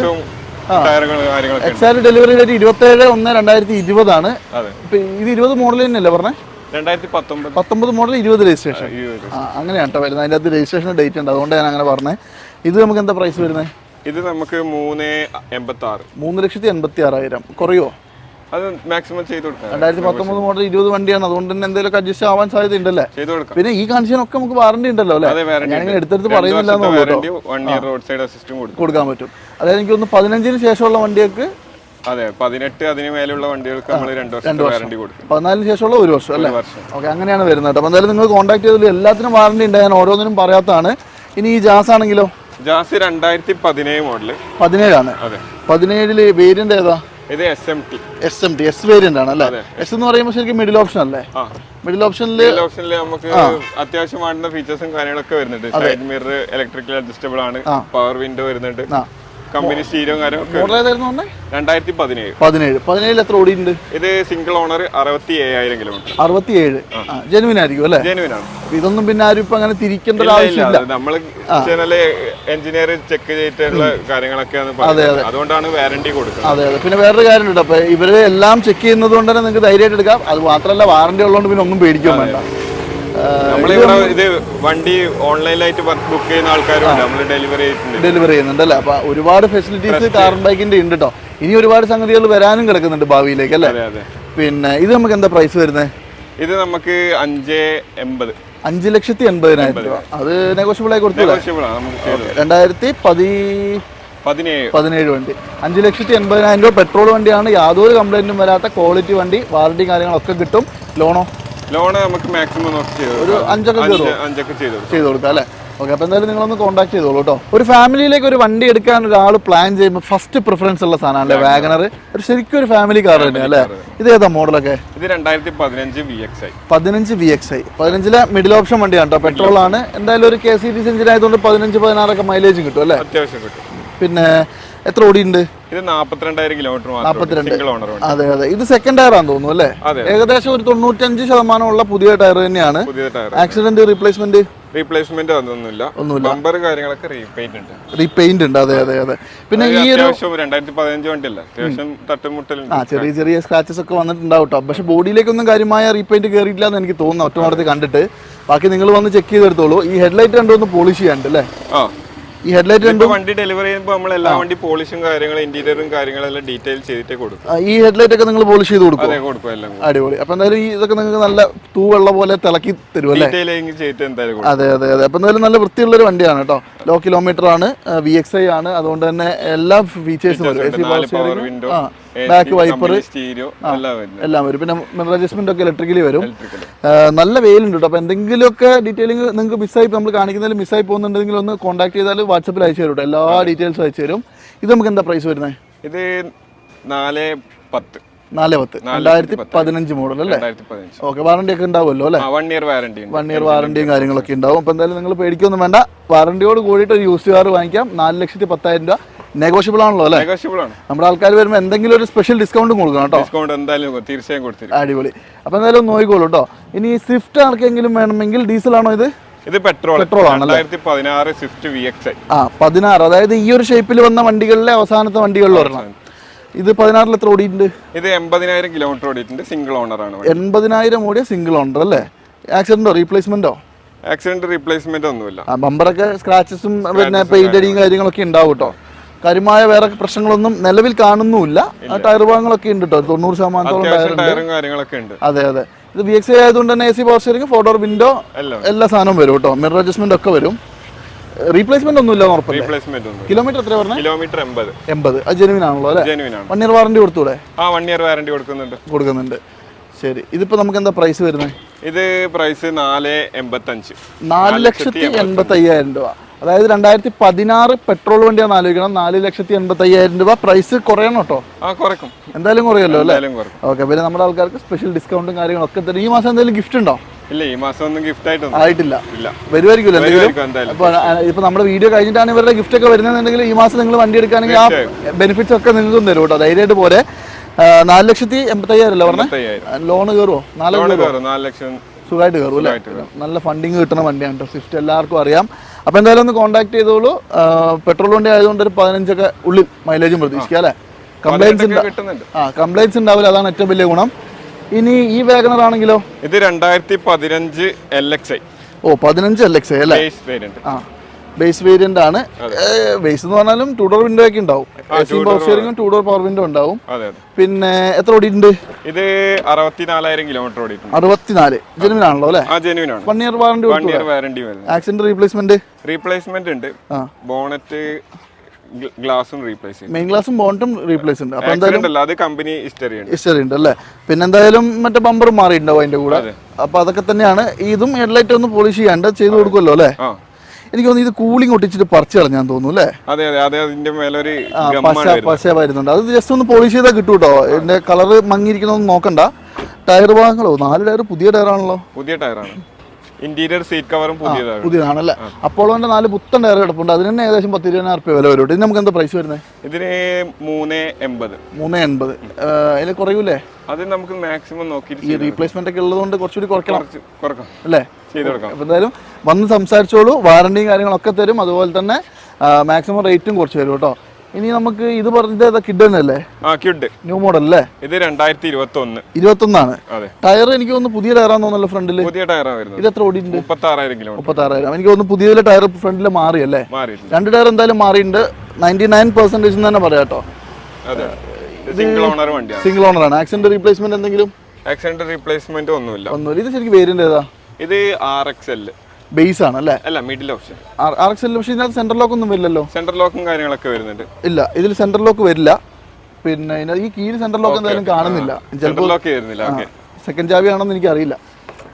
ടയറുകൾ കാര്യങ്ങളൊക്കെ ഉണ്ട്. ഡെലിവറി ഡേറ്റ് ഇരുപത്തേഴ് ഒന്ന് രണ്ടായിരത്തി ഇരുപതാണ് അതെ. ഇപ്പൊ ഇത് ഇരുപത് മോഡൽ തന്നെയല്ലേ പറഞ്ഞേ? രണ്ടായിരത്തി പത്തൊമ്പത് പത്തൊമ്പത് മോഡൽ ഇരുപത് രജിസ്ട്രേഷൻ. ആ അങ്ങനെയാണ് കേട്ടോ വരുന്നത്. അതിന്റെ അകത്ത് രജിസ്ട്രേഷൻ ഡേറ്റ് ഉണ്ട് അതുകൊണ്ട് ഞാൻ അങ്ങനെ പറഞ്ഞത്. ഇത് നമുക്ക് എന്താ പ്രൈസ് വരുന്നത്? ഇത് നമുക്ക് മൂന്ന് എൺപത്തി ആറ് മൂന്ന് ലക്ഷത്തി എൺപത്തി ആറായിരം കുറയോ? അത് മാക്സിമം ചെയ്ത് കൊടുക്കാം. രണ്ടായിരത്തി പത്തൊമ്പത് മോഡൽ ഇരുപത് വണ്ടിയാണ്. അതുകൊണ്ട് തന്നെ എന്തെങ്കിലും അഡ്ജസ്റ്റ് ആവാൻ സാധ്യത ഉണ്ടല്ലേ ചെയ്ത് കൊടുക്കാം. പിന്നെ ഈ കൺസീനൊക്കെ നമുക്ക് വാറണ്ടി ഉണ്ടല്ലോ അല്ലേ? ഞാനിങ്ങനെ എടുത്തെടുത്ത് പറയുന്നില്ല റോഡ് സൈഡ് അസിസ്റ്റും കൊടുക്കാൻ പറ്റും. അതായത് എനിക്ക് ഒന്ന് പതിനഞ്ചിന് ശേഷമുള്ള വണ്ടികൾക്ക് അതെ പതിനെട്ട് അതിന് മേലുള്ള വണ്ടികൾക്ക് നമ്മൾ രണ്ട് വർഷം. വാറണ്ടി കൊടുക്കും. പതിനാലിന് ശേഷമുള്ള ഒരു വർഷം അല്ലേ? ഓക്കെ അങ്ങനെയാണ് വരുന്നത് അപ്പോൾ എന്തായാലും നിങ്ങൾ കോൺടാക്ട് ചെയ്തതിൽ എല്ലാത്തിനും വാറണ്ടി ഉണ്ട്. ഞാൻ ഓരോന്നിനും പറയാത്തതാണ്. ഇനി ഈ ജാസ് ആണെങ്കിലോ? ജാസ് രണ്ടായിരത്തി പതിനേഴ് മോഡൽ. പതിനേഴാണ്. പതിനേഴിൽ വേരിയന്റ് ഏതാ? ഇത് S M T S M T S variant ആണ് അല്ലേ? എസ് എന്ന് പറയുമ്പോൾ ശരിക്കും മിഡിൽ ഓപ്ഷൻ അല്ലേ? മിഡിൽ ഓപ്ഷനിൽ ഓപ്ഷനിൽ നമുക്ക് അത്യാവശ്യം വേണ്ടുന്ന ഫീച്ചേഴ്സും കാര്യങ്ങളൊക്കെ വരുന്നുണ്ട്. സൈഡ് മിറർ ഇലക്ട്രിക്കൽ അഡ്ജസ്റ്റബിൾ ആണ്. പവർ വിൻഡോ വരുന്നുണ്ട്. കമ്പനി സ്റ്റീരിയോ കാര്യമൊക്കെ രണ്ടായിരത്തി പതിനേഴ്. പതിനേഴ്. പതിനേഴിൽ എത്ര ഓടിയുണ്ട് ഇത് സിംഗിൾ ഓണർ അറുപത്തി ഏഴായിരം കിലോമീറ്റർ അറുപത്തി ഏഴ് ജെനുവിൻ ആയിരിക്കും അല്ലേ? ജെനുവിൻ ആണ്. ഇതൊന്നും പിന്നെ ആരും ഇപ്പൊ അങ്ങനെ തിരിക്കേണ്ട ആവശ്യമില്ല. നമ്മൾ നമ്മൾ എഞ്ചിനീയർ ചെക്ക് ചെയ്തിട്ടുള്ള കാര്യങ്ങളൊക്കെയാണ് അതുകൊണ്ടാണ് വാറണ്ടി കൊടുക്കുന്നത്. അതെ അതെ. പിന്നെ വേറൊരു കാര്യമുണ്ട് അപ്പൊ ഇവർ എല്ലാം ചെക്ക് ചെയ്യുന്നത് കൊണ്ട് തന്നെ നിങ്ങൾക്ക് ധൈര്യമായിട്ട് എടുക്കാം. അത് മാത്രമല്ല വാറണ്ടി ഉള്ളതുകൊണ്ട് പിന്നെ ഒന്നും പേടിക്കാൻ വേണ്ട. നമ്മളിവിടെ ഇത് വണ്ടി ഓൺലൈനായിട്ട് ബുക്ക് ചെയ്യുന്ന ആൾക്കാരുണ്ട്. നമ്മൾ ഡെലിവറി ചെയ്തിട്ടുണ്ട്. ഡെലിവറി ചെയ്യുന്നുണ്ട് അല്ലേ അപ്പൊ ഒരുപാട് ഫെസിലിറ്റീസ് കാർബൺ ബൈക്കിന്റെ ഉണ്ട് കേട്ടോ ഇനി ഒരുപാട് സംഗതികൾ വരാനും കിടക്കുന്നുണ്ട് ഭാവിയിലേക്ക് അല്ലേ? പിന്നെ ഇത് നമുക്ക് എന്താ പ്രൈസ് വരുന്നത് ഇത് നമുക്ക് അഞ്ച് എൺപത്. അഞ്ച് ലക്ഷത്തി എൺപതിനായിരം രൂപ. അത് നെഗോഷ്യബിൾ ആയി കൊടുത്തു രണ്ടായിരത്തി പതി പതിനേഴ്. പതിനേഴ് വണ്ടി. അഞ്ച് ലക്ഷത്തി എൺപതിനായിരം രൂപ പെട്രോൾ വണ്ടിയാണ്. യാതൊരു കംപ്ലൈന്റും വരാത്ത ക്വാളിറ്റി വണ്ടി വാറണ്ടി കാര്യങ്ങളൊക്കെ കിട്ടും. ലോണോ? ലോണ് നമുക്ക് മാക്സിമം ഒരു. അഞ്ചൊക്കെ അഞ്ചൊക്കെ ചെയ്ത് കൊടുക്കാം. അല്ലേ? ഓക്കെ അപ്പോൾ എന്തായാലും നിങ്ങളൊന്ന് കോൺടാക്ട് ചെയ്തോളൂ കേട്ടോ. ഒരു ഫാമിലിയിലേക്ക് ഒരു വണ്ടി എടുക്കാൻ ഒരാൾ പ്ലാൻ ചെയ്യുമ്പോൾ ഫസ്റ്റ് പ്രിഫറൻസ് ഉള്ള സാധനമല്ലേ വാഗണർ ഒരു ശരിക്കും ഒരു ഫാമിലി കാർ തന്നെ അല്ലേ? ഇത് ഏതാ മോഡലൊക്കെ? ഇത് രണ്ടായിരത്തി പതിനഞ്ച് വി എക്സ് ഐ പതിനഞ്ച് വി എക്സ് ഐ പതിനഞ്ചിലെ മിഡിൽ ഓപ്ഷൻ വണ്ടിയാണ് കേട്ടോ. പെട്രോൾ ആണ്. എന്തായാലും ഒരു K C T C engine ആയതുകൊണ്ട് പതിനഞ്ച് പതിനാറൊക്കെ മൈലേജ് കിട്ടും അല്ലേ? അത്യാവശ്യം കിട്ടും. പിന്നെ എത്ര ഓടിയുണ്ട് ഇത് നാപ്പത്തിരണ്ടായിരം കിലോമീറ്റർ നാപ്പത്തിരണ്ട്. അതെ അതെ. ഇത് സെക്കൻഡ് ടയർ ആണെന്ന് തോന്നുന്നു അല്ലേ? ഏകദേശം ഒരു തൊണ്ണൂറ്റഞ്ച് ശതമാനമുള്ള പുതിയ ടയർ തന്നെയാണ്. ആക്സിഡന്റ് റീപ്ലേസ്മെന്റ് റീപ്ലേസ്മെന്റ് അതൊന്നുമില്ല. ബമ്പർ കാര്യങ്ങളൊക്കെ റീപെയിന്റ് ഉണ്ട്. റീപെയിന്റ് ഉണ്ട്. അതെ അതെ അതെ. പിന്നെ ഈ ഒരു രണ്ടായിരത്തി പതിനഞ്ച് വണ്ടിയല്ല? അത്യാവശ്യം തട്ടുമുട്ടലുണ്ട്. ആ ചെറിയ ചെറിയ സ്ക്രാച്ചസ് ഒക്കെ വന്നിട്ടുണ്ടാവും കേട്ടോ പക്ഷെ ബോഡിയിലേക്കൊന്നും കാര്യമായ റീപെയിന്റ് കയറിയിട്ടില്ല എന്ന് എനിക്ക് തോന്നുന്നു. ഒറ്റ നടത്തി കണ്ടിട്ട്. ബാക്കി നിങ്ങൾ വന്ന് ചെക്ക് ചെയ്തെടുത്തോളൂ. ഈ ഹെഡ്ലൈറ്റ് രണ്ടും ഒന്ന് പോളിഷ് ചെയ്യാണ്ട് അല്ലേ? ഈ ഹെഡ്ലൈറ്റ് രണ്ടും? വണ്ടി ഡെലിവറി ചെയ്യുമ്പോൾ നമ്മൾ എല്ലാ വണ്ടി പോളിഷും കാര്യങ്ങളും ഇന്റീരിയറും കാര്യങ്ങളും എല്ലാം ഡീറ്റെയിൽ ചെയ്തിട്ടേ കൊടുക്കും. ആ, ഈ ഹെഡ്ലൈറ്റ് ഒക്കെ നിങ്ങൾ പോളിഷ് ചെയ്ത് കൊടുക്കും അതെ കൊടുക്കും എല്ലാം അടിപൊളി. അപ്പൊ എന്തായാലും ഈ ഇതൊക്കെ നിങ്ങൾക്ക് നല്ല തൂവെള്ള പോലെ തിളക്കി തരും അല്ലേ അതെ അതെ അതെ. അപ്പൊ എന്തായാലും നല്ല വൃത്തിയുള്ള ഒരു വണ്ടിയാണ് കേട്ടോ. ലോ കിലോമീറ്റർ ആണ് വി എക്സ് ഐ ആണ്. അതുകൊണ്ട് തന്നെ എല്ലാ ഫീച്ചേഴ്സും വരും A C power window back wiper എല്ലാം വരും. പിന്നെ മിറർ അഡ്ജസ്റ്റ്മെന്റ് ഒക്കെ ഇലക്ട്രിക്കലി വരും. നല്ല വെയിലുണ്ട് കേട്ടോ അപ്പോൾ എന്തെങ്കിലുമൊക്കെ ഡീറ്റെയിലിംഗ് നിങ്ങൾക്ക് മിസ്സായി നമ്മൾ കാണിക്കുന്നതിൽ മിസ്സായി പോകുന്നുണ്ടെങ്കിൽ ഒന്ന് കോൺടാക്ട് ചെയ്താൽ വാട്സപ്പിൽ അയച്ചു തരും കേട്ടോ എല്ലാ ഡീറ്റെയിൽസും അയച്ചു തരും. ഇത് നമുക്ക് എന്താ പ്രൈസ് വരുന്നത് ഇത് നാല് പത്ത്. നാല് പത്ത്. രണ്ടായിരത്തി പതിനഞ്ച് മോഡൽ അല്ലേ? ഓക്കെ വാറണ്ടി ഒക്കെ ഉണ്ടാവുമല്ലോ അല്ലേ? One year warranty one year വാറണ്ടിയും കാര്യങ്ങളൊക്കെ ഉണ്ടാവും. അപ്പോൾ എന്തായാലും നിങ്ങൾ പേടിക്കൊന്നും വേണ്ട. വാറണ്ടിയോട് കൂടിയിട്ട് ഒരു യൂസ് കാർ വാങ്ങിക്കാം. നാല് ലക്ഷത്തി പത്തായിരം രൂപ. നെഗോഷ്യബിൾ ആണല്ലോ അല്ലേ? നെഗോഷ്യബിൾ ആണ്. നമ്മുടെ ആൾക്കാർ വരുമ്പോൾ എന്തെങ്കിലും ഒരു സ്പെഷ്യൽ ഡിസ്കൗണ്ട് കൊടുക്കണം കേട്ടോ. ഡിസ്കൗണ്ട് എന്തായാലും തീർച്ചയായും കൊടുത്തിരിക്കും. അടിപൊളി. അപ്പോൾ എന്തായാലും നോക്കിക്കോളൂ കേട്ടോ. ഇനി സ്വിഫ്റ്റ് ആർക്കെങ്കിലും വേണമെങ്കിൽ ഡീസൽ ആണോ ഇത്? ഇത് പെട്രോൾ പെട്രോൾ ആണ് സ്വിഫ്റ്റ് വി എക്സ് ആ പതിനാറ്. അതായത് ഈ ഒരു ഷേപ്പിൽ വന്ന വണ്ടികളിലെ അവസാനത്തെ വണ്ടികളിൽ ഒരെണ്ണം. ഇത് പതിനാറിൽ എത്ര ഓടിയിട്ടുണ്ട്? ഇത് എൺപതിനായിരം കിലോമീറ്റർ ഓടിയിട്ടുണ്ട്. സിംഗിൾ ഓണർ ആണ്. എൺപതിനായിരം ഓടിയ സിംഗിൾ ഓണർ അല്ലേ? ആക്സിഡന്റോ റീപ്ലേസ്മെന്റോ ആക്സിഡന്റ് റീപ്ലേസ്മെന്റ് ഒന്നുമില്ല. ബമ്പറൊക്കെ സ്ക്രാച്ചസും പിന്നെ പെയിന്റ് അടിയും കാര്യങ്ങളൊക്കെ ഉണ്ടാവും കേട്ടോ. കാര്യമായ വേറെ പ്രശ്നങ്ങളൊന്നും നിലവിൽ കാണുന്നുമില്ല. ആ ടയർ ഭാഗങ്ങളൊക്കെ ഉണ്ട് കേട്ടോ തൊണ്ണൂറ് ശതമാനത്തോളം കാര്യങ്ങളൊക്കെ ഉണ്ട്. അതെ അതെ. ഇത് ബി എക്സ് ആയതുകൊണ്ട് തന്നെ A C power steering four door window എല്ലാം. സാധനവും വരും കേട്ടോ മിറർ അഡ്ജസ്റ്റ്മെന്റ് ഒക്കെ വരും. റീപ്ലേസ്മെന്റ് ഒന്നും ഇല്ല ഉറപ്പല്ലേ? കിലോമീറ്റർ എത്ര പറഞ്ഞു? കിലോമീറ്റർ എൺപത്. എൺപത്. അത് ജെനുവിൻ ആണല്ലോ അല്ലേ? വൺ ഇയർ വാറണ്ടി കൊടുത്തൂടെ? ആ വൺ ഇയർ വാറണ്ടി കൊടുക്കുന്നുണ്ട്. കൊടുക്കുന്നുണ്ട്. ശരി. ഇതിപ്പോ നമുക്ക് എന്താ പ്രൈസ് വരുന്നത് ഇത് പ്രൈസ് നാല് എൺപത്തഞ്ച്. നാല് ലക്ഷത്തി എൺപത്തി അയ്യായിരം രൂപ. അതായത് രണ്ടായിരത്തി പതിനാറ് പെട്രോൾ വണ്ടിയാണ് ആലോചിക്കണം. നാല് ലക്ഷത്തി എൺപത്തി അയ്യായിരം രൂപ പ്രൈസ് കുറയണം കേട്ടോ. ആ കുറക്കും എന്തായാലും കുറയല്ലോ അല്ലേ? ഓക്കെ പിന്നെ നമ്മുടെ ആൾക്കാർക്ക് സ്പെഷ്യൽ ഡിസ്കൗണ്ടും കാര്യങ്ങളൊക്കെ തരും. ഈ മാസം എന്തെങ്കിലും ഗിഫ്റ്റ് ഉണ്ടോ? ഇല്ല ഈ മാസം ഒന്നും ഗിഫ്റ്റ് ആയിട്ടൊന്നും ആയിട്ടില്ല. വരുമായിരിക്കുമല്ലോ എന്തെങ്കിലും? ഇപ്പൊ നമ്മുടെ വീഡിയോ കഴിഞ്ഞിട്ടാണ് ഇവരുടെ ഗിഫ്റ്റ് ഒക്കെ വരുന്നതെന്നുണ്ടെങ്കിൽ ഈ മാസം നിങ്ങൾ വണ്ടി എടുക്കുകയാണെങ്കിൽ ആ ബെനിഫിറ്റ്സ് ഒക്കെ നിങ്ങൾക്ക് തരും കേട്ടോ. ധൈര്യമായിട്ട് പോലെ നാല് ലക്ഷത്തി എൺപത്തി അയ്യായിരം അല്ലേ പറഞ്ഞത് ലോൺ കയറുമോ? നാല് ലക്ഷം സുഖമായിട്ട് കയറും അല്ലേ? നല്ല ഫണ്ടിങ് കിട്ടുന്ന വണ്ടിയാണ് കേട്ടോ. സ്വിഫ്റ്റ് എല്ലാവർക്കും അറിയാം. അപ്പോൾ എന്തായാലും ഒന്ന് കോൺടാക്ട് ചെയ്തോളൂ. പെട്രോൾ വണ്ടി ആയതുകൊണ്ട് ഒരു പതിനഞ്ചൊക്കെ ഉള്ളിൽ മൈലേജും പ്രതീക്ഷിക്കാം അല്ലേ? കംപ്ലൈൻസ് ആ കംപ്ലൈൻസ് ഉണ്ടാവില്ല. അതാണ് ഏറ്റവും വലിയ ഗുണം. ഇനി ഈ വേഗനർ ആണെങ്കിലോ? ഇത് രണ്ടായിരത്തി പതിനഞ്ച് എൽ എക്സ് ഐ ഓ പതിനഞ്ച് എൽ എക്സ് ഐ അല്ലേ? ആ. ബേസ് വേരിയന്റ് ആണ്. ബേസ് എന്ന് പറഞ്ഞാലും ടു ഡോർ വിൻഡോ ഒക്കെ ഉണ്ടാവും. പവർ സ്റ്റിയറിംഗും ടൂ ഡോർ പവർ വിൻഡോ ഉണ്ടാവും. പിന്നെ എത്ര ഓടിയിട്ടുണ്ട്? ഇത് അറുപത്തിനാലായിരം കിലോമീറ്റർ ഓടിയിട്ടുണ്ട്. അറുപത്തിനാല്. ജെനുവിൻ ആണല്ലോ അല്ലേ? ആ ജെന്യൂൻ ആണ്. One year warranty accident replacement replacement ഉണ്ട്. ബോണറ്റ് ഗ്ലാസും റീപ്ലേസ് മെയിൻ ഗ്ലാസും ബോണ്ടും റീപ്ലേസ് ഉണ്ട്. അപ്പൊ എന്തായാലും അത് കമ്പനി ഹിസ്റ്ററി ഉണ്ട് ഹിസ്റ്ററി ഉണ്ട് അല്ലേ? പിന്നെ എന്തായാലും മറ്റേ ബമ്പറും മാറിയിട്ടുണ്ടാവും അതിന്റെ കൂടെ. അപ്പൊ അതൊക്കെ തന്നെയാണ്. ഇതും ഹെഡ്ലൈറ്റ് ഒന്ന് പോളിഷ് ചെയ്യാണ്ട് ചെയ്ത് കൊടുക്കുമല്ലോ അല്ലേ? എനിക്ക് തോന്നുന്നു ഇത് കൂളിംഗ് ഒട്ടിച്ചിട്ട് പറിച്ചു കളഞ്ഞാൻ തോന്നുന്നു അല്ലേ? അതെ അതെ അതെ അതിന്റെ മേലൊരു പശ പശ വരുന്നുണ്ട്. അത് ജസ്റ്റ് ഒന്ന് പോളിഷ് ചെയ്താൽ കിട്ടും കേട്ടോ എന്റെ കളർ മങ്ങിയിരിക്കണമെന്ന് നോക്കണ്ട. ടയർ ഭാഗങ്ങളോ? നാല് ടയർ പുതിയ ടയറാണല്ലോ പുതിയ ടയറാണ് ഇന്റീരിയർ സീറ്റ് കവറും പുതിയതാണ്. പുതിയതാണല്ലേ? അപ്പോളോന്റെ നാല് പുത്തൻ ടയർ കിടപ്പുണ്ട്. അതിന് തന്നെ ഏകദേശം പത്ത് ഇരുപതിനായിരം റുപ്യ വില വരും. ഇതിന് നമുക്ക് എന്താ പ്രൈസ് വരുന്നത് ഇതിന് മൂന്ന് എൺപത്. മൂന്ന് എൺപത്. അതിൽ കുറയൂലേ? അത് നമുക്ക് മാക്സിമം നോക്കിയിട്ട് ഈ റീപ്ലേസ്മെന്റ് ഒക്കെ ഉള്ളതുകൊണ്ട് കുറച്ചുകൂടി കുറയ്ക്കണം. കുറക്കാം. അല്ലേ? ചെയ്ത് കൊടുക്കാം. അപ്പോൾ എന്തായാലും വന്ന് സംസാരിച്ചോളൂ. വാറണ്ടിയും കാര്യങ്ങളൊക്കെ തരും. അതുപോലെ തന്നെ മാക്സിമം റേറ്റും കുറച്ച് തരും കേട്ടോ. ഇനി നമുക്ക് ഇത് പറഞ്ഞത് കിഡ് തന്നെയല്ലേ? ആ ക്യുഡ് ന്യൂ മോഡൽ അല്ലേ? ഇത് രണ്ടായിരത്തി ഇരുപത്തി ഒന്ന് ഇരുപത്തി ഒന്നാണ് ടയർ എനിക്ക് ഒന്ന് പുതിയ ടയറാന്ന് തോന്നുന്നല്ലോ ഫ്രണ്ടിൽ പുതിയ ടയർ ഇത് എത്ര ഓടിയിട്ടുണ്ട്? മുപ്പത്തി ആറായിരം എനിക്ക് ഒന്ന് പുതിയ ടയർ ഫ്രണ്ടിൽ മാറി അല്ലേ? രണ്ട് ടയർ എന്തായാലും മാറിയിട്ടുണ്ട്. നയന്റി നയൻ പെർസെന്റേജ് തന്നെ പറയാം കേട്ടോ. സിംഗിൾ ഓണർ വണ്ടിയാണ്. സിംഗിൾ ഓണറാണ് ആക്സിഡന്റ് റീപ്ലേസ്മെന്റ് എന്തെങ്കിലും? ആക്സിഡന്റ് റീപ്ലേസ്മെന്റ് ഒന്നുമില്ല. ഒന്നുമില്ല. ഇത് ശരിക്കും വേരിയന്റ് ഏതാ? ഇത് ആർ എക്സ് എൽ ബേസ് ആണ് അല്ലേ? അല്ല മിഡിൽ ഓപ്ഷൻ ആർ എക്സ് പക്ഷേ ഇതിനകത്ത് സെന്റർ ലോക്ക് ഒന്നും വരില്ലല്ലോ? സെന്റർ ലോക്കും കാര്യങ്ങളൊക്കെ വരുന്നുണ്ട്. ഇല്ല ഇതിൽ സെന്റർ ലോക്ക് വരില്ല. പിന്നെ ഈ കീഴിൽ സെന്റർ ലോക്ക് എന്തായാലും കാണുന്നില്ല. സെന്റർ ലോക്ക് വരുന്നില്ല ഓക്കെ സെക്കൻഡ് ചാവി ആണെന്ന് എനിക്ക് അറിയില്ല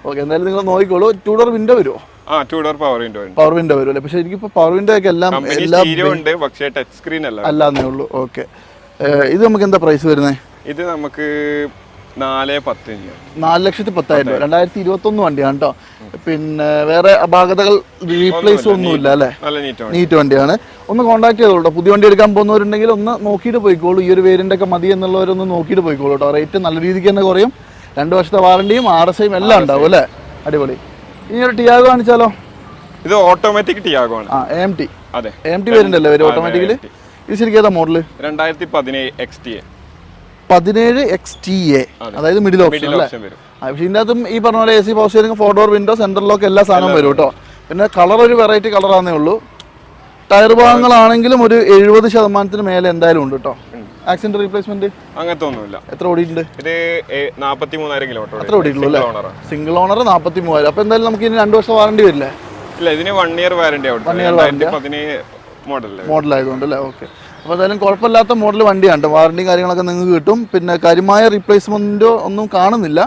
ഓക്കെ എന്തായാലും നിങ്ങൾ നോക്കിക്കോളൂ. ടൂ ഡോർ വിൻഡോ വരുമോ ആ two door power window power window വരും അല്ലേ പക്ഷേ എനിക്കിപ്പോൾ പവർ വിൻഡോ ഒക്കെ എല്ലാം എല്ലാം ഉണ്ട് പക്ഷേ ടച്ച് സ്ക്രീൻ അല്ല. അല്ലാന്നേ ഉള്ളൂ. ഓക്കെ ഇത് നമുക്ക് എന്താ പ്രൈസ് വരുന്നത് ഇത് നമുക്ക് നാല് ലക്ഷത്തി പത്തായിരം രൂപ. രണ്ടായിരത്തി ഇരുപത്തി ഒന്ന് വണ്ടിയാണ് കേട്ടോ. പിന്നെ വേറെ അപാകതകൾ റീപ്ലേസ് ഒന്നുമില്ല. അല്ലേ? നീറ്റ് വണ്ടിയാണ്. ഒന്ന് കോൺടാക്ട് ചെയ്തോളൂ പുതിയ വണ്ടി എടുക്കാൻ പോകുന്നവരുണ്ടെങ്കിൽ ഒന്ന് നോക്കിയിട്ട് പോയിക്കോളൂ. ഈ ഒരു വേരിയന്റ് ഒക്കെ മതി എന്നുള്ളവരൊന്ന് നോക്കിയിട്ട് പോയിക്കോളൂ കേട്ടോ. റേറ്റ് നല്ല രീതിക്ക് തന്നെ കുറയും. രണ്ട് വർഷത്തെ വാറണ്ടിയും ആർ എസ് ഐയും എല്ലാം ഉണ്ടാവും അല്ലേ? അടിപൊളി. ഇനി ഒരു ടിയാഗോ കാണിച്ചാലോ? ഇത് ഓട്ടോമാറ്റിക് ടിയാഗോ ആണ്. ആ എം ടി അതെ. എം ടി വേരിയന്റ് അല്ലേ വരും ഓട്ടോമാറ്റിക്കലി ഇത് ശരിക്കും ഏതാ മോഡൽ രണ്ടായിരത്തി പതിനേഴ് എക്സ് ടി എ പതിനേഴ് എക്സ് ടി എ അതായത് മിഡിൽ ഓപ്ഷൻ അല്ലേ? പക്ഷേ ഇതിന്റെ അകത്തും ഈ പറഞ്ഞ പോലെ A C power steering four door window central lock എല്ലാ സാധനവും വരും കേട്ടോ. പിന്നെ കളർ ഒരു വെറൈറ്റി കളറാന്നേ ഉള്ളൂ. ടയർ ഭാഗങ്ങളാണെങ്കിലും ഒരു എഴുപത് ശതമാനത്തിന് മേലെ എന്തായാലും ഉണ്ട് കേട്ടോ. ആക്സിഡന്റ് റീപ്ലേസ്മെന്റ് അങ്ങനത്തെ ഒന്നുമില്ല. എത്ര ഓടിയിട്ടുണ്ട്? ഇത് നാൽപ്പത്തി മൂന്നായിരം കിലോമീറ്റർ എത്ര ഓടിയിട്ടുള്ളൂ സിംഗിൾ ഓണർ നാപ്പത്തി മൂവായിരം അപ്പൊ എന്തായാലും നമുക്ക് ഇനി രണ്ട് വർഷം വാറണ്ടി വരില്ലേ? ഇല്ല ഇതിന് വൺ ഇയർ വാറണ്ടി ആവും രണ്ടായിരത്തി വാറണ്ടി മോഡൽ മോഡൽ ആയതുകൊണ്ട് അല്ലേ? ഓക്കെ അപ്പോൾ എന്തായാലും കുഴപ്പമില്ലാത്ത മോഡൽ വണ്ടിയാണ് വാറണ്ടി കാര്യങ്ങളൊക്കെ നിങ്ങൾക്ക് കിട്ടും. പിന്നെ കാര്യമായ റീപ്ലേസ്മെന്റോ ഒന്നും കാണുന്നില്ല.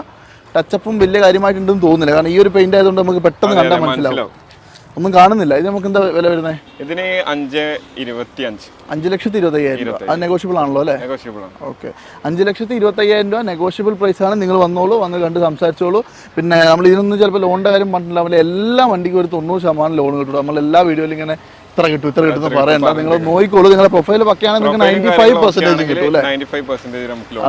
ടച്ചപ്പും വലിയ കാര്യമായിട്ടുണ്ടെന്ന് തോന്നുന്നില്ല. കാരണം ഈ ഒരു പെയിന്റ് ആയതുകൊണ്ട് നമുക്ക് പെട്ടെന്ന് കണ്ടാൽ മനസ്സിലാവും. ഒന്നും കാണുന്നില്ല. ഇത് നമുക്ക് എന്താ വില വരുന്നത് ഇതിന് അഞ്ച് ഇരുപത്തി അഞ്ച് അഞ്ച് ലക്ഷത്തി ഇരുപത്തയ്യായിരം രൂപ. അത് നെഗോഷ്യബിൾ ആണല്ലോ അല്ലേ? നെഗോഷ്യബിൾ ആണ്. ഓക്കെ അഞ്ച് ലക്ഷത്തി ഇരുപത്തയ്യായിരം രൂപ നെഗോഷ്യബിൾ പ്രൈസ് ആണ്. നിങ്ങൾ വന്നോളൂ വന്ന് കണ്ട് സംസാരിച്ചോളൂ. പിന്നെ നമ്മൾ ഇതിനൊന്നും ചിലപ്പോൾ ലോണിന്റെ കാര്യം പറഞ്ഞിട്ടില്ല. എല്ലാ വണ്ടിക്കും ഒരു തൊണ്ണൂറ് ശതമാനം ലോൺ കിട്ടും. നമ്മൾ എല്ലാ വീഡിയോയിലും ഇങ്ങനെ ഇത്ര കിട്ടും ഇത്ര കിട്ടും പറയണ്ട നിങ്ങൾ നോക്കിക്കോളൂ നിങ്ങളുടെ പ്രൊഫൈൽ പക്കയാണെങ്കിൽ നിങ്ങൾക്ക് നയന്റി ഫൈവ് പെർസെന്റേജ് കിട്ടും അല്ലേ?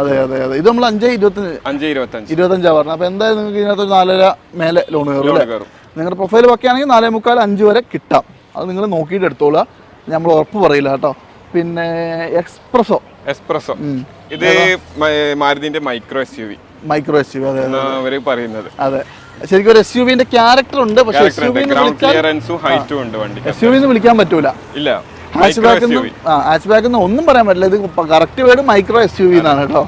അതെ അതെ അതെ. ഇത് നമ്മൾ അഞ്ച് ഇരുപത്തി അഞ്ച് ഇരുപത്തി അഞ്ച് ഇരുപത്തഞ്ചാണ് പറഞ്ഞത്. അപ്പോൾ എന്തായാലും നിങ്ങൾക്ക് ഇതിനകത്ത് നാലര മേലെ ലോൺ കയറും അല്ലേ? നിങ്ങളുടെ പ്രൊഫൈൽ പക്കയാണെങ്കിൽ നാലേ മുക്കാൽ അഞ്ച് വരെ കിട്ടാം. അത് നിങ്ങൾ നോക്കിയിട്ട് എടുത്തോളുക. നമ്മൾ ഉറപ്പ് പറയില്ല കേട്ടോ. പിന്നെ എക്സ്പ്രസോ എക്സ്പ്രസോ ഇത് മാരുതിന്റെ മാരുതിന്റെ micro S U V micro S U V അതെ പറയുന്നത്. അതെ. ശരിക്കും ഒരു എസ് യു വിന്റെ ക്യാരക്ടർ ഉണ്ട്. പക്ഷെ എസ് യു എസ് യു വിളിക്കാൻ പറ്റൂല. ഇല്ല. ഹാച്ച് ബാക്ക് ഹാച്ച് ബാക്ക് ഒന്നും പറയാൻ പറ്റില്ല. ഇത് correct word micro S U V എന്നാണ് കേട്ടോ.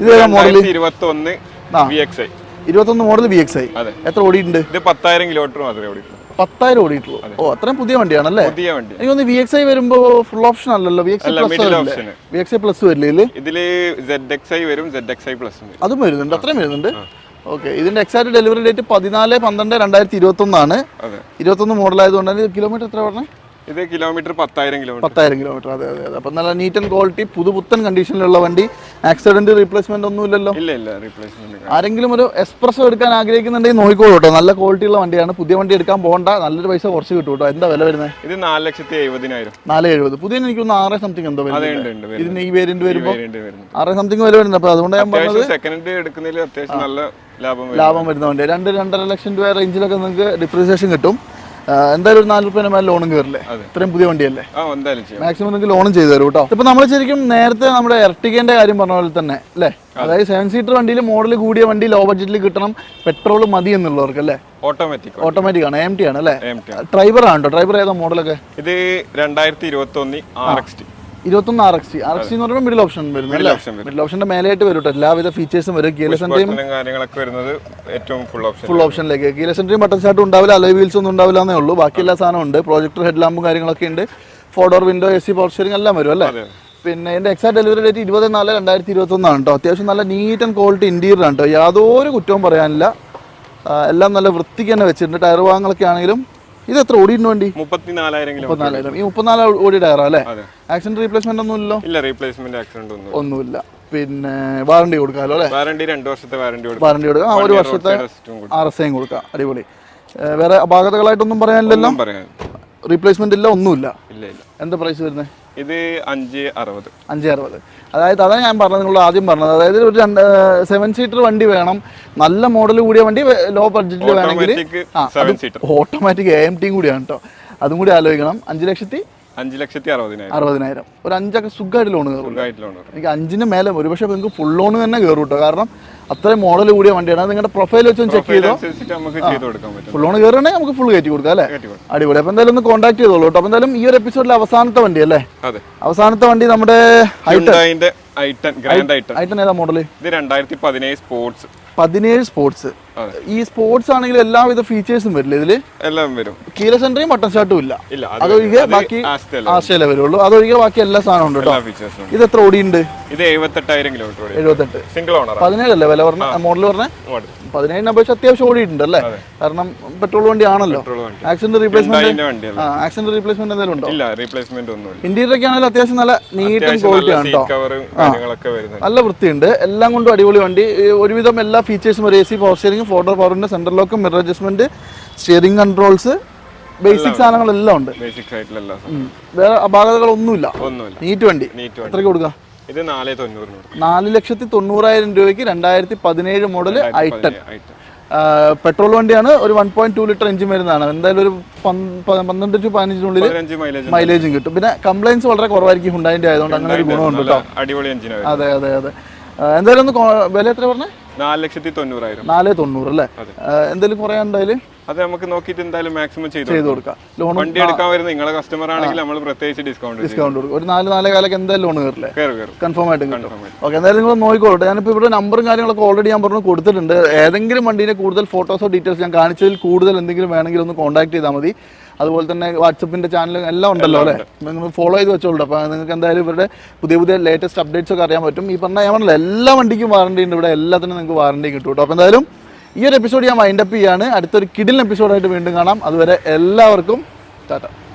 ഇത് മോഡൽ രണ്ടായിരത്തി ഇരുപത്തി ഒന്ന് ആ. വി എക്സ് ഐ ഇരുപത്തൊന്ന് മോഡൽ വി എക്സ് ഐ എത്ര ഓടിയിട്ടുണ്ട്? ഇത് പത്തായിരം കിലോമീറ്റർ മാത്രമേ ഓടിയിട്ടുള്ളൂ. പത്തായിരം ഓടിയിട്ടുള്ളൂ. ഓ അത്രയും പുതിയ വണ്ടിയാണല്ലേ? പുതിയ വണ്ടി. എനിക്ക് തോന്നുന്നു വി എക്സ് ഐ വരുമ്പോൾ ഫുൾ ഓപ്ഷൻ അല്ലല്ലോ V X I plus V X I plus വരില്ലേ ഇതിൽ? സെഡ് എക്സ് ഐ വരും സെഡ് എക്സ് ഐ പ്ലസ് അതും വരുന്നുണ്ട് അത്രയും വരുന്നുണ്ട്. ഓക്കെ ഇതിന്റെ എക്സാക്ട് ഡെലിവറി ഡേറ്റ് പതിനാല് പന്ത്രണ്ട് രണ്ടായിരത്തി ഇരുപത്തി ഒന്നാണ് ഇരുപത്തി ഇരുപത്തൊന്ന് മോഡൽ ആയതുകൊണ്ട് തന്നെ കിലോമീറ്റർ എത്ര പറഞ്ഞേ? ഇത് കിലോമീറ്റർ പത്തായിരം കിലോമീറ്റർ. പത്തായിരം കിലോമീറ്റർ. അതെ അതെ അതെ. അപ്പം നല്ല നീറ്റ് ആൻഡ് ക്വാളിറ്റി പുതുപുത്തൻ കണ്ടീഷനിലുള്ള വണ്ടി. ആക്സിഡന്റ് റീപ്ലേസ്മെന്റ് ഒന്നും ഇല്ലല്ലോ ഇല്ല ഇല്ല. റീപ്ലേസ്മെന്റ് ആരെങ്കിലും ഒരു എക്സ്പ്രസ് എടുക്കാൻ ആഗ്രഹിക്കുന്നുണ്ടെങ്കിൽ നോക്കിക്കോളൂ കേട്ടോ. നല്ല ക്വാളിറ്റി ഉള്ള വണ്ടിയാണ്. പുതിയ വണ്ടി എടുക്കാൻ പോകണ്ട. നല്ലൊരു പൈസ കുറച്ച് കിട്ടും കേട്ടോ. എന്താ വില വരുന്നത് ഇത് നാല് ലക്ഷത്തി എഴുപതിനായിരം. നാല് എഴുപത്. പുതിയ എനിക്ക് ഒന്ന് ആറ് സംതിങ് എന്തോ ഇതിന് ഈ വേരിയന്റ് വരുമ്പോൾ ആറ് സംതിങ് വില വരുന്നത് അപ്പോൾ അതുകൊണ്ട് ഞാൻ പറഞ്ഞത് സെക്കൻഡ് എടുക്കുന്നതിൽ അത്യാവശ്യം നല്ല ലാഭം ലാഭം വരുന്ന വണ്ടി രണ്ട് രണ്ടര ലക്ഷം രൂപ റേഞ്ചിലൊക്കെ നിങ്ങൾക്ക് ഡിപ്രീസിയേഷൻ കിട്ടും. എന്തായാലും ഒരു നാല് രൂപ മേലെ ലോണും കയറില്ലേ. ഇത്രയും പുതിയ വണ്ടിയല്ലേ? മാക്സിമം നിങ്ങൾക്ക് ലോണും ചെയ്തു തരും കേട്ടോ. ഇപ്പൊ നമ്മൾ ശരിക്കും നേരത്തെ നമ്മുടെ എർട്ടിക്കേന്റെ കാര്യം പറഞ്ഞ പോലെ തന്നെ അല്ലേ? അതായത് സെവൻ സീറ്റർ വണ്ടിയിൽ മോഡൽ കൂടിയ വണ്ടി ലോ ബഡ്ജറ്റിൽ കിട്ടണം പെട്രോൾ മതി എന്നുള്ളവർക്ക് അല്ലേ? ഓട്ടോമാറ്റിക് ഓട്ടോമാറ്റിക് ആണ് എം ടി ആണ് അല്ലേ? ഡ്രൈവർ ആണ്. ഡ്രൈവർ ഏതാ മോഡലൊക്കെ ഇത് രണ്ടായിരത്തി ഇരുപത്തി ഒന്ന് ആർ എക്സ് ടി ഇരുപത്തൊന്ന് ആർ എക്സ് ആർ എക്സ് എന്ന് പറയുമ്പോൾ മിഡിൽ ഓപ്ഷൻ വരും മിഡിൽ ഓപ്ഷന്റെ മേലെയായിട്ട് വരും കേട്ടോ. എല്ലാവിധ ഫീച്ചേഴ്സും വരും. ഗിയർ സെൻട്രിയും ബട്ടണും കാര്യങ്ങളൊക്കെ വരുന്നത് ഏറ്റവും ഫുൾ ഓപ്ഷൻ ഫുൾ ഓപ്ഷനിലേക്ക് ഗിയർ സെൻട്രിയും ബട്ടൺ ഷാട്ടും ഉണ്ടാവില്ല. അലോയ് വീൽസ് ഒന്നും ഉണ്ടാവില്ല എന്നേ ഉള്ളൂ. ബാക്കി എല്ലാ സാധനവും ഉണ്ട്. പ്രോജക്ടർ ഹെഡ് ലാമ്പും കാര്യങ്ങളൊക്കെ ഉണ്ട്. Four door window A C power steering എല്ലാം വരും അല്ലേ? പിന്നെ എന്റെ എക്സാക്ട് ഡെലിവറി ഡേറ്റ് ഇരുപത് നാല് രണ്ടായിരത്തി ഇരുപത്തൊന്നാണ് കേട്ടോ. അത്യാവശ്യം നല്ല നീറ്റ് ആൻഡ് ക്വാളിറ്റി ഇന്റീരിയർ ആണ് കേട്ടോ. യാതൊരു കുറ്റവും പറയാനില്ല. എല്ലാം നല്ല വൃത്തിക്ക് തന്നെ വെച്ചിട്ടുണ്ട്. ടയർ ഭാഗങ്ങളൊക്കെ ആണെങ്കിലും ഇത് എത്ര ഓടിയിട്ടുണ്ട് വണ്ടി? മുപ്പത്തിനാലായിരം ഈ മുപ്പത്തിനാല് ഓടി ടയറാ അല്ലേ? ആക്സിഡന്റ് റീപ്ലേസ്മെന്റ് ഒന്നും ഇല്ലല്ലോ ഇല്ല റീപ്ലേസ്മെന്റ് ആക്സിഡന്റ് ഒന്നും ഒന്നുമില്ല. പിന്നെ വാറണ്ടി കൊടുക്കാമല്ലോ അല്ലേ? വാറണ്ടി രണ്ട് വർഷത്തെ വാറണ്ടി കൊടുക്കും. വാറണ്ടി കൊടുക്കാം. ആ ഒരു വർഷത്തെ ആർ എസ് കൊടുക്കാം. അടിപൊളി. വേറെ അപാകതകളായിട്ടൊന്നും പറയാനില്ലല്ലോ? റീപ്ലേസ്മെന്റ് ഇല്ല ഒന്നുമില്ല. ഇല്ല ഇല്ല. എന്താ പ്രൈസ് വരുന്നത് ഇത് അഞ്ച് അറുപത്. അഞ്ച് അറുപത്. അതായത് അതാണ് ഞാൻ പറഞ്ഞത് നിങ്ങൾ ആദ്യം പറഞ്ഞത്. അതായത് ഒരു രണ്ട് സെവൻ സീറ്റർ വണ്ടി വേണം. നല്ല മോഡൽ കൂടിയ വണ്ടി ലോ ബഡ്ജറ്റിൽ വേണമെങ്കിൽ ഓട്ടോമാറ്റിക് എ എം ടിയും കൂടിയാണ് കേട്ടോ അതും കൂടി ആലോചിക്കണം. അഞ്ച് ലക്ഷത്തി അഞ്ച് ലക്ഷത്തി അറുപതിനായിരം. അറുപതിനായിരം. ഒരു അഞ്ചൊക്കെ സുഖമായിട്ട് ലോൺ കയറും എനിക്ക് അഞ്ചിന് മേലെ ഒരുപക്ഷെ നിങ്ങൾക്ക് ഫുൾ ലോൺ തന്നെ കയറും കേട്ടോ കാരണം അത്രയും മോഡൽ കൂടിയ വണ്ടിയാണ്. അത് നിങ്ങളുടെ പ്രൊഫൈൽ വെച്ച് ഒന്ന് ചെക്ക് ചെയ്തോ? ഫുൾ ഓൺ കയറുകയാണെങ്കിൽ നമുക്ക് ഫുൾ കയറ്റി കൊടുക്കാം അല്ലേ? അടിപൊളി. അപ്പോൾ എന്തായാലും ഒന്ന് കോൺടാക്ട് ചെയ്തോളൂ കേട്ടോ. അപ്പോൾ എന്തായാലും ഈ ഒരു എപ്പിസോഡിലെ അവസാനത്തെ വണ്ടി അല്ലേ? അവസാനത്തെ വണ്ടി നമ്മുടെ ഐറ്റൻ ഏതാ മോഡൽ ഇത് രണ്ടായിരത്തി പതിനേഴ് സ്പോർട്സ് പതിനേഴ് സ്പോർട്സ് ഈ സ്പോർട്സ് ആണെങ്കിൽ എല്ലാവിധ ഫീച്ചേഴ്സും വരില്ല ഇതിൽ? എല്ലാം വരും. കീല സെൻട്രിയും ബട്ടൺ ഷാട്ടും ഇല്ല. അതൊഴികെ ബാക്കി ആശയല്ലേ വരുള്ളൂ. അതൊഴികെ ബാക്കി എല്ലാ സാധനവും ഉണ്ട് കേട്ടോ ഉണ്ട്. ഇത് എത്ര ഓടിയുണ്ട് ഇത് എഴുപത്തെട്ടായിരം കിലോമീറ്റർ ഓടി എഴുപത്തെട്ട്. സിംഗിൾ ഓണർ പതിനേഴല്ലേ വില പറഞ്ഞ മോഡൽ പറഞ്ഞ? പതിനേഴിന് അപേക്ഷ അത്യാവശ്യം ഓടിയിട്ടുണ്ട് അല്ലേ? കാരണം പെട്രോൾ വണ്ടി. ആണല്ലോ ആക്സിഡന്റ് റീപ്ലേസ്മെന്റ് ആക്സിഡന്റ് റീപ്ലേസ്മെന്റ് എന്തെങ്കിലും ഉണ്ടോ? ഇല്ല റീപ്ലേസ്മെന്റ് ഒന്നുമില്ല ഇന്റീരിയർ ഒക്കെ ആണെങ്കിൽ അത്യാവശ്യം നല്ല നീറ്റ് ക്വാളിറ്റി ആണ് കേട്ടോ നല്ല വൃത്തിയുണ്ട്. എല്ലാം കൊണ്ടും അടിപൊളി വണ്ടി. ഒരുവിധം എല്ലാ ഫീച്ചേഴ്സും ഒരു A C power steering photo പവറിന്റെ centre ലോക്കും mirror adjustment steering controls basic സാധനങ്ങളെല്ലാം ഉണ്ട്. ബേസിക് ആയിട്ടുള്ള. വേറെ അപാകതകളൊന്നുമില്ല. ഒന്നുമില്ല. നീറ്റ് വണ്ടി. എത്ര എത്രയ്ക്ക് കൊടുക്കുക ഇത് നാല് തൊണ്ണൂറിന് കൊടുക്കും. നാല് ലക്ഷത്തി തൊണ്ണൂറായിരം രൂപയ്ക്ക് രണ്ടായിരത്തി പതിനേഴ് മോഡൽ ഐട്ടൺ പെട്രോൾ വണ്ടിയാണ്. ഒരു one point two litre engine വരുന്നതാണ്. എന്തായാലും ഒരു പന്ത്രണ്ട് ടു പതിനഞ്ചിനുള്ളിൽ പതിനഞ്ച് മൈലേജ് കിട്ടും. പിന്നെ കംപ്ലൈൻസ് വളരെ കുറവായിരിക്കും ഹുണ്ടായിന്റെ ആയതുകൊണ്ട്. അങ്ങനെ ഒരു ഗുണമുണ്ട് അടിപൊളി അതെ അതെ അതെ. എന്തായാലും ഒന്ന് വില എത്ര പറഞ്ഞേ? നാല് ലക്ഷത്തി തൊണ്ണൂറായിരം. നാല് തൊണ്ണൂറ് അല്ലേ? എന്തെങ്കിലും കുറയാണ്ടായാലും അത് നമുക്ക് നോക്കിയിട്ട് എന്തായാലും മാക്സിമം ചെയ്തു കൊടുക്കാം. ലോൺ വണ്ടി എടുക്കാൻ വരുന്ന നിങ്ങളെ കസ്റ്റമർ ആണെങ്കിൽ നമ്മൾ പ്രത്യേകിച്ച് ഡിസ്കൗണ്ട് ഡിസ്കൗണ്ട് കൊടുക്കും. ഒരു നാല് നാല് കാലൊക്കെ എന്തായാലും ലോൺ കയറില്ലേ കയറി കയറും കൺഫേം ആയിട്ട് ഓക്കെ എന്തായാലും നിങ്ങൾ നോക്കിക്കോട്ടെ ഞാനിപ്പോൾ ഇവിടെ നമ്പറും കാര്യങ്ങളൊക്കെ ഓൾറെഡി ഞാൻ പറഞ്ഞു കൊടുത്തിട്ടുണ്ട്. ഏതെങ്കിലും വണ്ടീന്റെ കൂടുതൽ ഫോട്ടോസോ ഡീറ്റെയിൽസ് ഞാൻ കാണിച്ചതിൽ കൂടുതൽ എന്തെങ്കിലും വേണമെങ്കിൽ ഒന്ന് കോൺടാക്ട് ചെയ്താൽ മതി. അതുപോലെ തന്നെ വാട്സപ്പിന്റെ ചാനൽ എല്ലാം ഉണ്ടല്ലോ അല്ലേ? നിങ്ങൾ ഫോളോ ചെയ്ത് വെച്ചോളൂ അപ്പോൾ നിങ്ങൾക്ക് എന്തായാലും ഇവരുടെ പുതിയ പുതിയ ലേറ്റസ്റ്റ് അപ്ഡേറ്റ്സ് ഒക്കെ അറിയാൻ പറ്റും. ഈ പറഞ്ഞ ഞാൻ പറഞ്ഞില്ല എല്ലാ വണ്ടിക്കും വാറണ്ടി ഉണ്ട്. ഇവിടെ എല്ലാത്തിനും നിങ്ങൾക്ക് വാറണ്ടി കിട്ടും കേട്ടോ. അപ്പോൾ എന്തായാലും ഈ ഒരു എപ്പിസോഡ് ഞാൻ വൈൻഡപ്പ് ചെയ്യാണ്. അടുത്തൊരു കിഡിൽ എപ്പിസോഡായിട്ട് വീണ്ടും കാണാം. അതുവരെ എല്ലാവർക്കും ടാറ്റ.